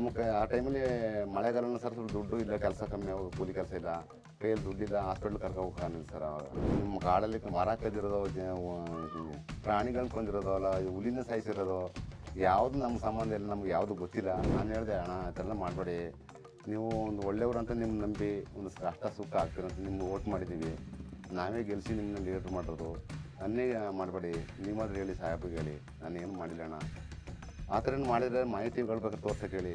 ನಮಗೆ ಆ ಟೈಮಲ್ಲಿ ಮಳೆಗಾಲನ ಸರ್ ಸ್ವಲ್ಪ ದುಡ್ಡು ಇಲ್ಲ, ಕೆಲಸ ಕಮ್ಮಿ ಆಗೋದು, ಕೂಲಿ ಕೆಲಸ ಇಲ್ಲ. ಕೈಯಲ್ಲಿ ದುಡ್ಡಿಲ್ಲ ಹಾಸ್ಪಿಟ್ಲ್ ಕರ್ಕೊ ಹೋಗ್ತಾನಿಲ್ಲ ಸರ್ ನಿಮ್ಮ ಕಾಡಲ್ಲಿ ಮರ ಕದಿರೋದು ಪ್ರಾಣಿಗಳನ್ನ ಕೊಂದಿರೋದು ಅಲ್ಲ ಇದು ಹುಲಿನ ಸಾಯಿಸಿರೋದು, ಯಾವುದು ನಮ್ಮ ಸಂಬಂಧ ಇಲ್ಲ, ನಮ್ಗೆ ಯಾವುದು ಗೊತ್ತಿಲ್ಲ. ನಾನು ಹೇಳಿದೆ, ಅಣ್ಣ ಆ ಥರ ಮಾಡಬೇಡಿ. ನೀವು ಒಂದು ಒಳ್ಳೆಯವರು ಅಂತ ನಿಮ್ಮ ನಂಬಿ, ಒಂದು ಕಷ್ಟ ಸುಖ ಆಗ್ತೀರಂತ ನಿಮ್ಗೆ ಓಟ್ ಮಾಡಿದ್ದೀವಿ. ನಾವೇ ಗೆಲ್ಲಿಸಿ ನಿಮ್ಮನ್ನ ಲೀಡರ್ ಮಾಡೋದು ಅನ್ನೇ ಮಾಡಬೇಡಿ. ನೀವಾದ್ರೂ ಹೇಳಿ ಸಾಹೇಬ್ರಿಗೆ ಹೇಳಿ. ನಾನು ಏನು ಮಾಡಿಲ್ಲ, ಅಣ್ಣ. ಆ ಥರ ಮಾಡಿದರೆ ಮಾಹಿತಿಗಳು ಬೇಕಾದ್ರೆ ಅಂತ ಕೇಳಿ.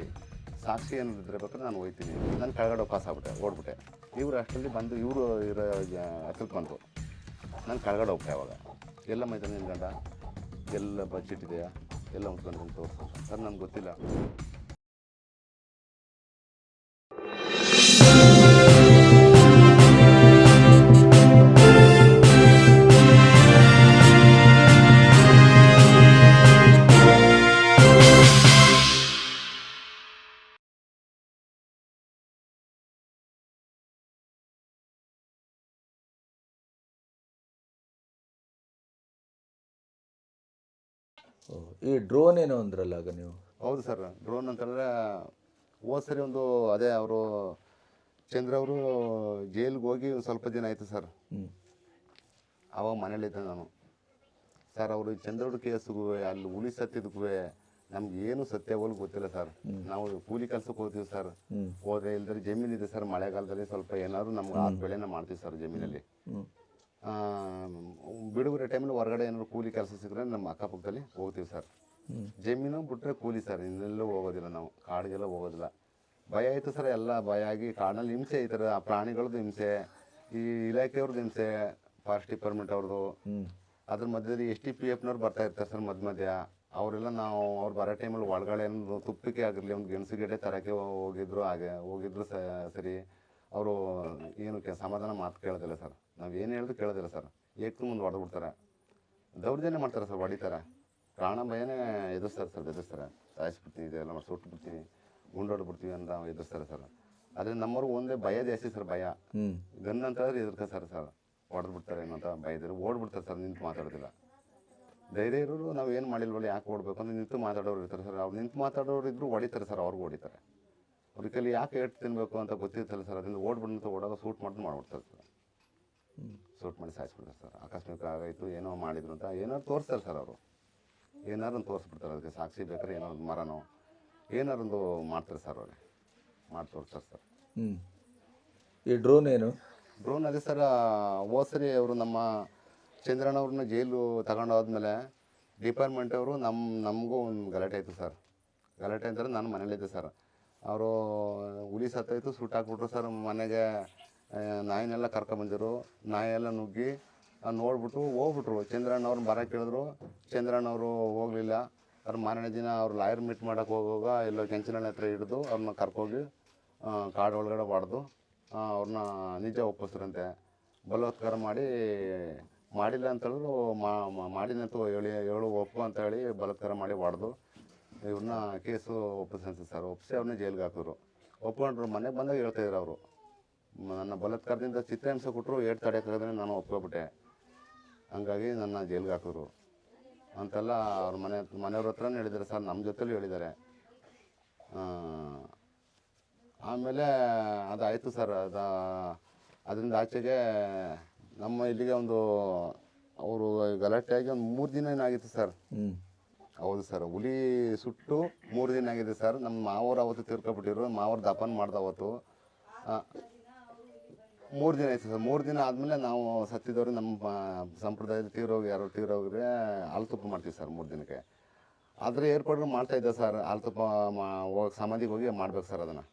ಸಾಕ್ಷಿ ಏನಿದ್ರೆ ಬೇಕಾದ್ರೆ ನಾನು ಹೋಯ್ತೀನಿ ನಾನು ಕೆಳಗಡೆ ಪಾಸ್ ಆಗ್ಬಿಟ್ಟೆ, ಓಡ್ಬಿಟ್ಟೆ. ಇವರು ಅಷ್ಟರಲ್ಲಿ ಬಂದು ಇವರು ಇರೋ ಹತ್ರಕ್ಕೆ ಬಂತು ನಾನು ಕೆಳಗಡೆ ಹೋಗ್ತೆ ಅವಾಗ. ಎಲ್ಲ ಮೈದಾನ ಗಂಡ? ಎಲ್ಲ ಬಜೆಟ್ ಇದೆಯಾ? ಎಲ್ಲ ಮುಟ್ಕೊಂಡು ತೋರಿಸು. ಸರ್, ನನಗೆ ಗೊತ್ತಿಲ್ಲ. ಈ ಡ್ರೋನ್ ಏನೋ ಅಂದ್ರಲ್ಲ ಆಗ ನೀವು? ಹೌದು ಸರ್ ಡ್ರೋನ್ ಅಂತಂದ್ರೆ ಹೋದ ಸರಿ ಒಂದು ಅದೇ ಅವರು ಚಂದ್ರ ಅವರು ಜೈಲಿಗೆ ಹೋಗಿ ಒಂದು ಸ್ವಲ್ಪ ದಿನ ಆಯಿತು ಸರ್. ಅವಾಗ ಮನೇಲಿದ್ದೆ ನಾನು. ಸರ್ ಅವರು ಚಂದ್ರವ್ರ ಕೇಸ್ಗೂ ಅಲ್ಲಿ ಹುಲಿ ಸತ್ತಿದ್ಕೂ ನಮ್ಗೆ ಏನು ಸತ್ಯ ಹೋಗ್ಲಿ ಗೊತ್ತಿಲ್ಲ ಸರ್. ನಾವು ಕೂಲಿ ಕೆಲ್ಸಕ್ಕೆ ಹೋಗ್ತೀವಿ ಸರ್. ಹೋದ್ರೆ ಇಲ್ದ್ರೆ ಜಮೀನಿದೆ ಇದೆ ಸರ್ ಮಳೆಗಾಲದಲ್ಲಿ ಸ್ವಲ್ಪ ಏನಾದ್ರು ನಮ್ಗೆ ಆ ಬೆಳೆನ ಮಾಡ್ತೀವಿ ಸರ್ ಜಮೀನಲ್ಲಿ. ಬಿಡುಗಡೆ ಟೈಮಲ್ಲಿ ಹೊರಗಡೆ ಏನಾದ್ರು ಕೂಲಿ ಕೆಲಸ ಸಿಕ್ಕರೆ ನಮ್ಮ ಅಕ್ಕಪಕ್ಕದಲ್ಲಿ ಹೋಗ್ತೀವಿ ಸರ್. ಜಮೀನು ಬಿಟ್ಟರೆ ಕೂಲಿ ಸರ್ ಇನ್ನೆಲ್ಲೂ ಹೋಗೋದಿಲ್ಲ ನಾವು. ಕಾಡಿಗೆಲ್ಲ ಹೋಗೋದಿಲ್ಲ. ಭಯ ಆಯಿತು ಸರ್ ಎಲ್ಲ ಭಯ ಆಗಿ ಕಾಡಿನಲ್ಲಿ ಹಿಂಸೆ ಐತಾರೆ ಆ ಪ್ರಾಣಿಗಳದ್ದು ಹಿಂಸೆ ಈ ಇಲಾಖೆಯವ್ರದ್ದು ಹಿಂಸೆ ಫಾರೆಸ್ಟ್ ಡಿಪಾರ್ಟ್ಮೆಂಟ್ ಅವ್ರದ್ದು. ಅದ್ರ ಮಧ್ಯದಲ್ಲಿ ಎಸ್ ಟಿ ಪಿ ಎಫ್ನವ್ರು ಬರ್ತಾ ಇರ್ತಾರೆ ಸರ್ ಮಧ್ಯ ಮಧ್ಯ. ಅವರೆಲ್ಲ ನಾವು ಅವ್ರು ಬರೋ ಟೈಮಲ್ಲಿ ಒಳಗಡೆ ಏನು ತುಪ್ಪಿಕೆ ಆಗಿರಲಿ ಒಂದು ಗೆಣಸು ಗಿಡ ತರಕ್ಕೆ ಹೋಗಿದ್ರು ಹಾಗೆ ಹೋಗಿದ್ರು ಸರಿ. ಅವರು ಏನು ಕೆ- ಸಮಾಧಾನ ಮಾತು ಕೇಳೋದಿಲ್ಲ ಸರ್. ನಾವು ಏನು ಹೇಳಿದ್ರು ಕೇಳೋದಿಲ್ಲ ಸರ್. ಏಕ್ ಮುಂದೆ ಹೊಡೆದ್ಬಿಡ್ತಾರೆ ದೌರ್ಜನ್ಯ ಮಾಡ್ತಾರೆ ಸರ್ ಹೊಡಿತಾರೆ. ಪ್ರಾಣ ಭಯನೇ ಎದುರಿಸ್ತಾರೆ ಸರ್ ಎದುರಿಸ್ತಾರೆ. ಸಾಯಿಸ್ಬಿಡ್ತೀವಿ ಇದೆಲ್ಲ ಮಾಡಿ ಸುಟ್ಟು ಬಿಡ್ತೀವಿ ಗುಂಡೊಡ್ಬಿಡ್ತೀವಿ ಅಂತ ಎದುರಿಸ್ತಾರೆ ಸರ್. ಆದರೆ ನಮ್ಮವ್ರು ಒಂದೇ ಭಯ ಜಾಸ್ತಿ ಸರ್ ಭಯ. ಗನ್ ಅಂತ ಹೇಳಿದ್ರೆ ಸರ್ ಸರ್. ಹೊಡೆದ್ಬಿಡ್ತಾರೆ ಬಿಡ್ತಾರೆ ಏನೋ ಅಂತ ಭಯದಲ್ಲಿ ಓಡ್ಬಿಡ್ತಾರೆ ಸರ್ ನಿಂತು ಮಾತಾಡೋದಿಲ್ಲ. ಧೈರ್ಯ ಇರೋರು ನಾವು ಏನು ಮಾಡಿಲ್ವಲ್ಲ ಯಾಕೆ ಓಡಬೇಕು ಅಂತ ನಿಂತು ಮಾತಾಡೋರು ಇರ್ತಾರೆ ಸರ್. ಅವ್ರು ನಿಂತು ಮಾತಾಡೋರು ಇದ್ರು ಹೊಡಿತಾರೆ ಸರ್ ಅವ್ರಿಗೂ ಹೊಡಿತಾರೆ. ಅವ್ರ ಕೈಲಿ ಯಾಕೆ ಏಟ್ ತಿನ್ಬೇಕು ಅಂತ ಗೊತ್ತಿರ್ತಲ್ಲ ಸರ್. ಅದರಿಂದ ಓಡ್ಬಿಟ್ಟು ಓಡಾಗ ಸೂಟ್ ಮಾಡಿ ಮಾಡ್ಬಿಡ್ತಾರೆ ಸರ್. ಸೂಟ್ ಮಾಡಿ ಸಾಯಿಸ್ಬಿಡ್ತಾರೆ ಸರ್. ಆಕಸ್ಮಿಕ ಆಗಾಯಿತು ಏನೋ ಮಾಡಿದ್ರು ಅಂತ ಏನಾದ್ರು ತೋರಿಸ್ತಾರೆ ಸರ್ ಅವರು. ಏನಾರು ತೋರಿಸ್ಬಿಡ್ತಾರೆ ಅದಕ್ಕೆ ಸಾಕ್ಷಿ ಬೇಕಾದ್ರೆ ಏನೋ ಒಂದು ಮರನೋ ಏನಾರೊಂದು ಒಂದು ಮಾಡ್ತಾರೆ ಸರ್ ಅವ್ರಿಗೆ ಮಾಡಿ ತೋರಿಸ್ತಾರೆ ಸರ್. ಈ ಡ್ರೋನ್ ಏನು? ಡ್ರೋನ್ ಅದೇ ಸರ್ ಓಸರಿ ಸರಿ ಅವರು ನಮ್ಮ ಚಂದ್ರಣ್ಣವ್ರನ್ನ ಜೈಲು ತಗೊಂಡು ಹೋದ್ಮೇಲೆ ಡಿಪಾರ್ಟ್ಮೆಂಟ್ ಅವರು ನಮ್ಮ ನಮಗೂ ಒಂದು ಗಲಾಟೆ ಆಯಿತು ಸರ್. ಗಲಾಟೆ ಅಂದರೆ ನಾನು ಮನೇಲಿದ್ದೆ ಸರ್. ಅವರು ಹುಲಿ ಸತ್ತೋಯ್ತು ಸುಟ್ಟಾಕ್ಬಿಟ್ರು ಸರ್. ಮನೆಗೆ ನಾಯಿನೆಲ್ಲ ಕರ್ಕೊಂಬಂದಿರು ನಾಯಿ ಎಲ್ಲ ನುಗ್ಗಿ ನೋಡ್ಬಿಟ್ಟು ಹೋಗ್ಬಿಟ್ರು. ಚಂದ್ರಣ್ಣವ್ರನ್ನ ಬರೋಕೆ ಕೇಳಿದ್ರು ಚಂದ್ರಣ್ಣವರು ಹೋಗಲಿಲ್ಲ. ಅವ್ರ ಮಾರನೇ ದಿನ ಅವ್ರು ಲಾಯರ್ ಮೀಟ್ ಮಾಡೋಕೆ ಹೋಗುವಾಗ ಎಲ್ಲ ಕೆಂಚನಹಳ್ಳಿ ಹತ್ರ ಹಿಡಿದು ಅವ್ರನ್ನ ಕರ್ಕೋಗಿ ಕಾಡು ಒಳಗಡೆ ಹೊಡೆದು ಅವ್ರನ್ನ ನಿಜ ಒಪ್ಪಿಸ್ರಂತೆ. ಬಲವತ್ಕಾರ ಮಾಡಿ, ಮಾಡಿಲ್ಲ ಅಂತೇಳಿದ್ರು ಮಾಡಿದಂತೂ ಹೇಳಿ, ಹೇಳು ಒಪ್ಪು ಅಂತ ಹೇಳಿ ಬಲತ್ಕಾರ ಮಾಡಿ ಹೊಡೆದು ಇವ್ರನ್ನ ಕೇಸು ಒಪ್ಪಿಸಂತೆ ಸರ್. ಒಪ್ಪಿಸಿ ಅವ್ರನ್ನ ಜೈಲಿಗೆ ಹಾಕಿದ್ರು. ಒಪ್ಕೊಂಡ್ರು, ಮನೆಗೆ ಬಂದಾಗ ಹೇಳ್ತಾಯಿದ್ರು ಅವರು. ನನ್ನ ಬಲತ್ಕಾರದಿಂದ ಚಿತ್ರಹಿಂಸೆ ಕೊಟ್ಟರು ಏಟ್ ತಡೆಯೋಕ್ಕಾಗದ್ರೆ ನಾನು ಒಪ್ಕೊಬಿಟ್ಟೆ. ಹಂಗಾಗಿ ನನ್ನ ಜೈಲಿಗೆ ಹಾಕಿದ್ರು. ಅಂತೆಲ್ಲ ಅವ್ರ ಮನೆ, ಮನೆಯವ್ರ ಹತ್ರನೇ ಹೇಳಿದ್ದಾರೆ ಸರ್. ನಮ್ಮ ಜೊತೆಲೂ ಹೇಳಿದ್ದಾರೆ. ಆಮೇಲೆ ಅದಾಯಿತು ಸರ್. ಅದು, ಅದರಿಂದ ಆಚೆಗೆ ನಮ್ಮ ಇಲ್ಲಿಗೆ ಒಂದು, ಅವರು ಗಲಾಟೆಯಾಗಿ ಒಂದು ಮೂರು ದಿನ ಏನಾಗಿತ್ತು ಸರ್. ಹೌದು ಸರ್. ಹುಲಿ ಸುಟ್ಟು ಮೂರು ದಿನ ಆಗಿದೆ ಸರ್. ನಮ್ಮ ಮಾವರು ಅವತ್ತು ತೀರ್ಕೊಬಿಟ್ಟಿರು ಮಾವರು ದಫನ್ ಮಾಡ್ದ ಅವತ್ತು. ಮೂರು ದಿನ ಆಯ್ತು ಸರ್. ಮೂರು ದಿನ ಆದಮೇಲೆ ನಾವು ಸತ್ತಿದವ್ರು ನಮ್ಮ ಸಂಪ್ರದಾಯದ ತೀರೋಗಿ ಯಾರು ತೀರೋಗ್ರೆ ಹಾಲು ತುಪ್ಪ ಮಾಡ್ತೀವಿ ಸರ್ ಮೂರು ದಿನಕ್ಕೆ. ಆದರೆ ಮಾಡ್ತಾ ಇದ್ದೆ ಸರ್. ಹಾಲು ತುಪ್ಪ ಮಾ, ಹೋಗಿ ಸಮಾಧಿಗೆ ಹೋಗಿ ಮಾಡ್ಬೇಕು ಸರ್ ಅದನ್ನು.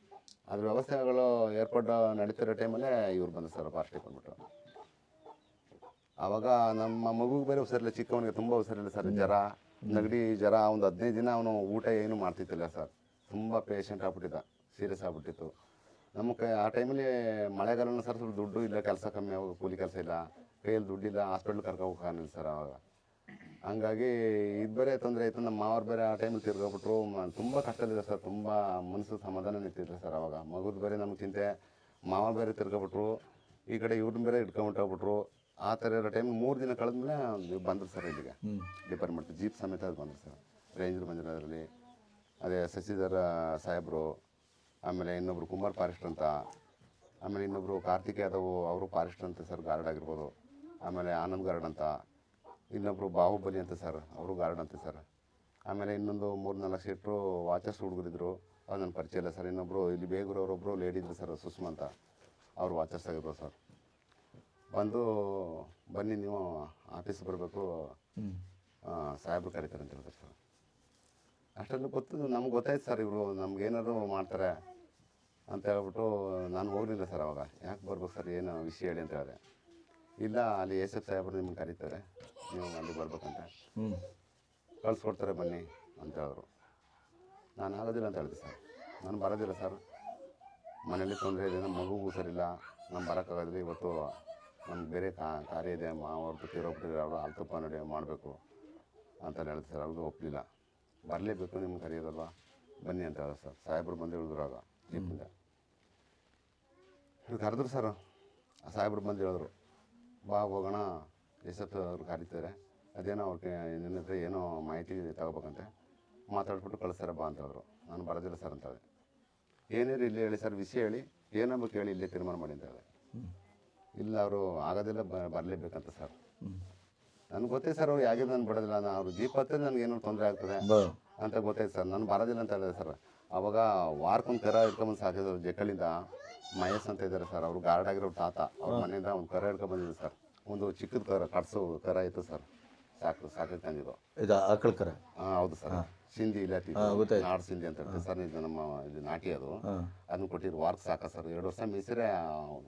ಅದ್ರ ವ್ಯವಸ್ಥೆಗಳು ಏರ್ಪಾಡು ನಡೀತಿರೋ ಟೈಮಲ್ಲೇ ಇವ್ರು ಬಂದು ಸರ್ ಫಾಸ್ಟಿಗೆ ಬಂದ್ಬಿಟ್ಟು ಆವಾಗ ನಮ್ಮ ಮಗುಗೆ ಬೇರೆ ಹುಷಾರಿಲ್ಲ. ಚಿಕ್ಕವನಿಗೆ ತುಂಬ ಹುಷಾರಿಲ್ಲ ಸರ್ ಜ್ವರ. ನೆಗಡಿ ಜ್ವರ ಒಂದು ಹದಿನೈದು ದಿನ ಅವನು ಊಟ ಏನು ಮಾಡ್ತಿದ್ದಿಲ್ಲ ಸರ್. ತುಂಬ ಪೇಷಂಟ್ ಆಗ್ಬಿಟ್ಟಿದ್ದ ಸೀರಿಯಸ್ ಆಗ್ಬಿಟ್ಟಿತ್ತು. ನಮ್ಮ ಕೈ, ಆ ಟೈಮಲ್ಲಿ ಮಳೆಗಾಲನ ಸರ್ ಸ್ವಲ್ಪ ದುಡ್ಡು ಇಲ್ಲ, ಕೆಲಸ ಕಮ್ಮಿ ಆಗೋದು ಕೂಲಿ ಕೆಲಸ ಇಲ್ಲ. ಕೈಯಲ್ಲಿ ದುಡ್ಡಿಲ್ಲ ಹಾಸ್ಪಿಟ್ಲ್ ಕರ್ಕೊ ಹೋಗಕ್ಕಾಗಲಿಲ್ಲ ಸರ್ ಅವಾಗ ಹಂಗಾಗಿ ಇದು ಬೇರೆ ತೊಂದರೆ ಆಯಿತು, ನಮ್ಮ ಮಾವ್ರು ಬೇರೆ ಆ ಟೈಮಲ್ಲಿ ತಿರ್ಗೋಬಿಟ್ರು. ತುಂಬ ಕಷ್ಟದಲ್ಲಿದೆ ಸರ್, ತುಂಬ ಮನಸ್ಸು ಸಮಾಧಾನ ನಿಂತಿದ್ರು ಸರ್ ಅವಾಗ ಮಗುದು ಬೇರೆ ನಮ್ಗೆ ಚಿಂತೆ ಮಾವ ಬೇರೆ ತಿರ್ಗೋಬಿಟ್ರು. ಈ ಕಡೆ ಇವ್ರನ್ನ ಬೇರೆ ಇಟ್ಕೊಂಬಿಟ್ಟೋಗ್ಬಿಟ್ರು ಆ ಥರ ಇರೋ ಟೈಮ್ ಮೂರು ದಿನ ಕಳೆದ್ಮೇಲೆ ಬಂದರು ಸರ್ ಇಲ್ಲಿಗೆ. ಡಿಪಾರ್ಟ್ಮೆಂಟ್ ಜೀಪ್ ಸಮೇತ ಅದು ಬಂದರು ಸರ್. ರೇಂಜರ್ ಬಂದಿರೋದ್ರಲ್ಲಿ ಅದೇ ಶಶಿಧರ ಸಾಹೇಬರು ಆಮೇಲೆ ಇನ್ನೊಬ್ರು ಕುಮಾರ್ ಫಾರೆಸ್ಟ್ ಅಂತ ಆಮೇಲೆ ಇನ್ನೊಬ್ರು ಕಾರ್ತಿಕ್ ಯಾದವ್ ಅವರು ಫಾರೆಸ್ಟ್ ಅಂತ ಸರ್ ಗಾರ್ಡ್ ಆಗಿರ್ಬೋದು. ಆಮೇಲೆ ಆನಂದ್ ಗಾರ್ಡ್ ಅಂತ ಇನ್ನೊಬ್ರು ಬಾಹುಬಲಿ ಅಂತ ಸರ್ ಅವರು ಗಾರ್ಡ್ ಅಂತ ಸರ್. ಆಮೇಲೆ ಇನ್ನೊಂದು ಮೂರು ನಾಲ್ಕು ಸೀಟ್ರು ವಾಚಸ್ ಹುಡುಗರಿದ್ರು. ಅವ್ರು ನನ್ನ ಪರಿಚಯ ಇಲ್ಲ ಸರ್. ಇನ್ನೊಬ್ಬರು ಇಲ್ಲಿ ಬೇಗೂರವರೊಬ್ಬರು ಲೇಡಿ ಇದ್ರು ಸರ್ ಸುಷ್ಮಾ ಅಂತ. ಅವ್ರು ವಾಚಸ್ ಆಗಿದ್ರು ಸರ್. ಬಂದು ಬನ್ನಿ ನೀವು ಆಫೀಸ್ ಬರಬೇಕು. ಸಾಹೇಬ್ರು ಕರೀತಾರೆ ಅಂತ ಹೇಳಿದ್ರು ಸರ್. ಅಷ್ಟೆಲ್ಲ ಗೊತ್ತು ನಮ್ಗೆ ಗೊತ್ತಾಯ್ತು ಸರ್ ಇವರು ನಮ್ಗೆ ಏನಾದ್ರು ಮಾಡ್ತಾರೆ ಅಂತ ಹೇಳ್ಬಿಟ್ಟು ನಾನು ಹೋಗಲಿಲ್ಲ ಸರ್ ಅವಾಗ. ಯಾಕೆ ಬರ್ಬೇಕು ಸರ್ ಏನು ವಿಷಯ ಹೇಳಿ ಅಂತ ಹೇಳಿದೆ. ಇಲ್ಲ ಅಲ್ಲಿ ಎಸ್ ಎಫ್ ಸಾಹೇಬ್ರು ನಿಮ್ಗೆ ಕರೀತಾರೆ. ನೀವು ಅಲ್ಲಿ ಬರ್ಬೇಕಂತ. ಕಳ್ಸ್ಕೊಡ್ತಾರೆ ಬನ್ನಿ ಅಂತ ಹೇಳಿದ್ರು. ನಾನು ಆಗೋದಿಲ್ಲ ಅಂತ ಹೇಳಿದೆ ಸರ್. ನಾನು ಬರೋದಿಲ್ಲ ಸರ್. ಮನೇಲಿ ತೊಂದರೆ ಇದೆ ನಮ್ಮ ಮಗುಗೂ ಸರಿಲ್ಲ ನಾನು ಬರೋಕ್ಕಾಗೋದಿಲ್ಲ ಇವತ್ತು ನಮ್ಗೆ ಬೇರೆ ಕಾರ್ಯ ಇದೆ ಮಾವ್ರದ್ದು ತೀರೋಗ್ಬಿಟ್ಟಿದ್ರೆ ಅವರು ಅಲ್ತಪ್ಪ ನಡೆ ಮಾಡಬೇಕು ಅಂತ ಹೇಳಿದ್ರು ಸರ್ ಅವ್ರಿಗೂ ಒಪ್ಪಲಿಲ್ಲ ಬರಲೇಬೇಕು ನಿಮ್ಗೆ ಕರೆಯೋದಲ್ವಾ? ಬನ್ನಿ ಅಂತ ಹೇಳಿದ್ರು ಸರ್. ಸಾಹೇಬರು ಬಂದು ಹೇಳಿದ್ರು ಆಗ ಜೀಪಿಂದ ಕರೆದ್ರು ಸರ್. ಸಾಹೇಬ್ರು ಬಂದು ಹೇಳಿದ್ರು, ಬಾ, ಹೋಗೋಣ. ಎಷ್ಟೊತ್ತು ಅವ್ರು ಕರೀತಾರೆ. ಅದೇನೋ ಅವ್ರಿಗೆ ನಿನ್ನ ಹತ್ರ ಏನೋ ಮಾಹಿತಿ ತಗೋಬೇಕಂತೆ. ಮಾತಾಡ್ಬಿಟ್ಟು ಕಳಿಸ್ತಾರೆ, ಬಾ ಅಂತ ಹೇಳಿದ್ರು. ನಾನು ಬರೋದಿಲ್ಲ ಸರ್ ಅಂತ ಹೇಳಿದೆ. ಏನೇನು ಇಲ್ಲಿ ಹೇಳಿ ಸರ್? ವಿಷಯ ಹೇಳಿ. ಏನಾಗಬೇಕು ಹೇಳಿ ಇಲ್ಲೇ ತೀರ್ಮಾನ ಮಾಡಿ ಅಂತ ಹೇಳಿದೆ. ಇಲ್ಲ ಅವರು ಆಗೋದಿಲ್ಲ ಬ ಬರಲೇಬೇಕಂತ ಸರ್ ನನಗೆ ಗೊತ್ತೇ ಸರ್ ಅವ್ರು ಯಾಕೆ ನಾನು ಬಿಡೋದಿಲ್ಲ. ನಾನು ಅವ್ರು ಜೀಪ್ ಹತ್ತಿರ ನನಗೆ ಏನೋ ತೊಂದರೆ ಆಗ್ತದೆ ಅಂತ ಗೊತ್ತಾಯ್ತು ಸರ್ ನಾನು ಬರೋದಿಲ್ಲ ಅಂತ ಹೇಳಿದೆ ಸರ್ ಅವಾಗ ವಾರಕ್ಕೊಂದು ಕರ ಇಟ್ಕೊಂಬಂದು ಸಾಕಿದ್ರು ಜಕ್ಕಳಿಂದ ಮಹೇಶ್ ಅಂತ ಇದ್ದಾರೆ ಸರ್ ಅವರು ಗಾರ್ಡ್ ಆಗಿರೋ ತಾತ. ಅವ್ರ ಮನೆಯಿಂದ ಒಂದು ಕರ ಇಟ್ಕೊಂಡ್ಬಂದಿದ್ರು ಸರ್ ಒಂದು ಚಿಕ್ಕದ ಕರ ಕಟ್ಸು ಕರ ಇತ್ತು ಸರ್ ಸಾಕು ಸಾಕಿ ತಂದಿದ್ದು. ಇದು ಆಕಳ ಕರ? ಹಾಂ ಹೌದು ಸರ್ ಸಿಂಧಿ ಇಲಾತಿ ನಾಡು ಸಿಂಧಿ ಅಂತ ಹೇಳ್ತೀವಿ ಸರ್ ಇದು ನಮ್ಮ ಇದು ನಾಟಿ ಅದು. ಅದನ್ನ ಕೊಟ್ಟಿದ್ರು. ವಾರ್ಕ್ ಸಾಕ ಸರ್ ಎರಡು ವರ್ಷ ಮೀಸಿರೆ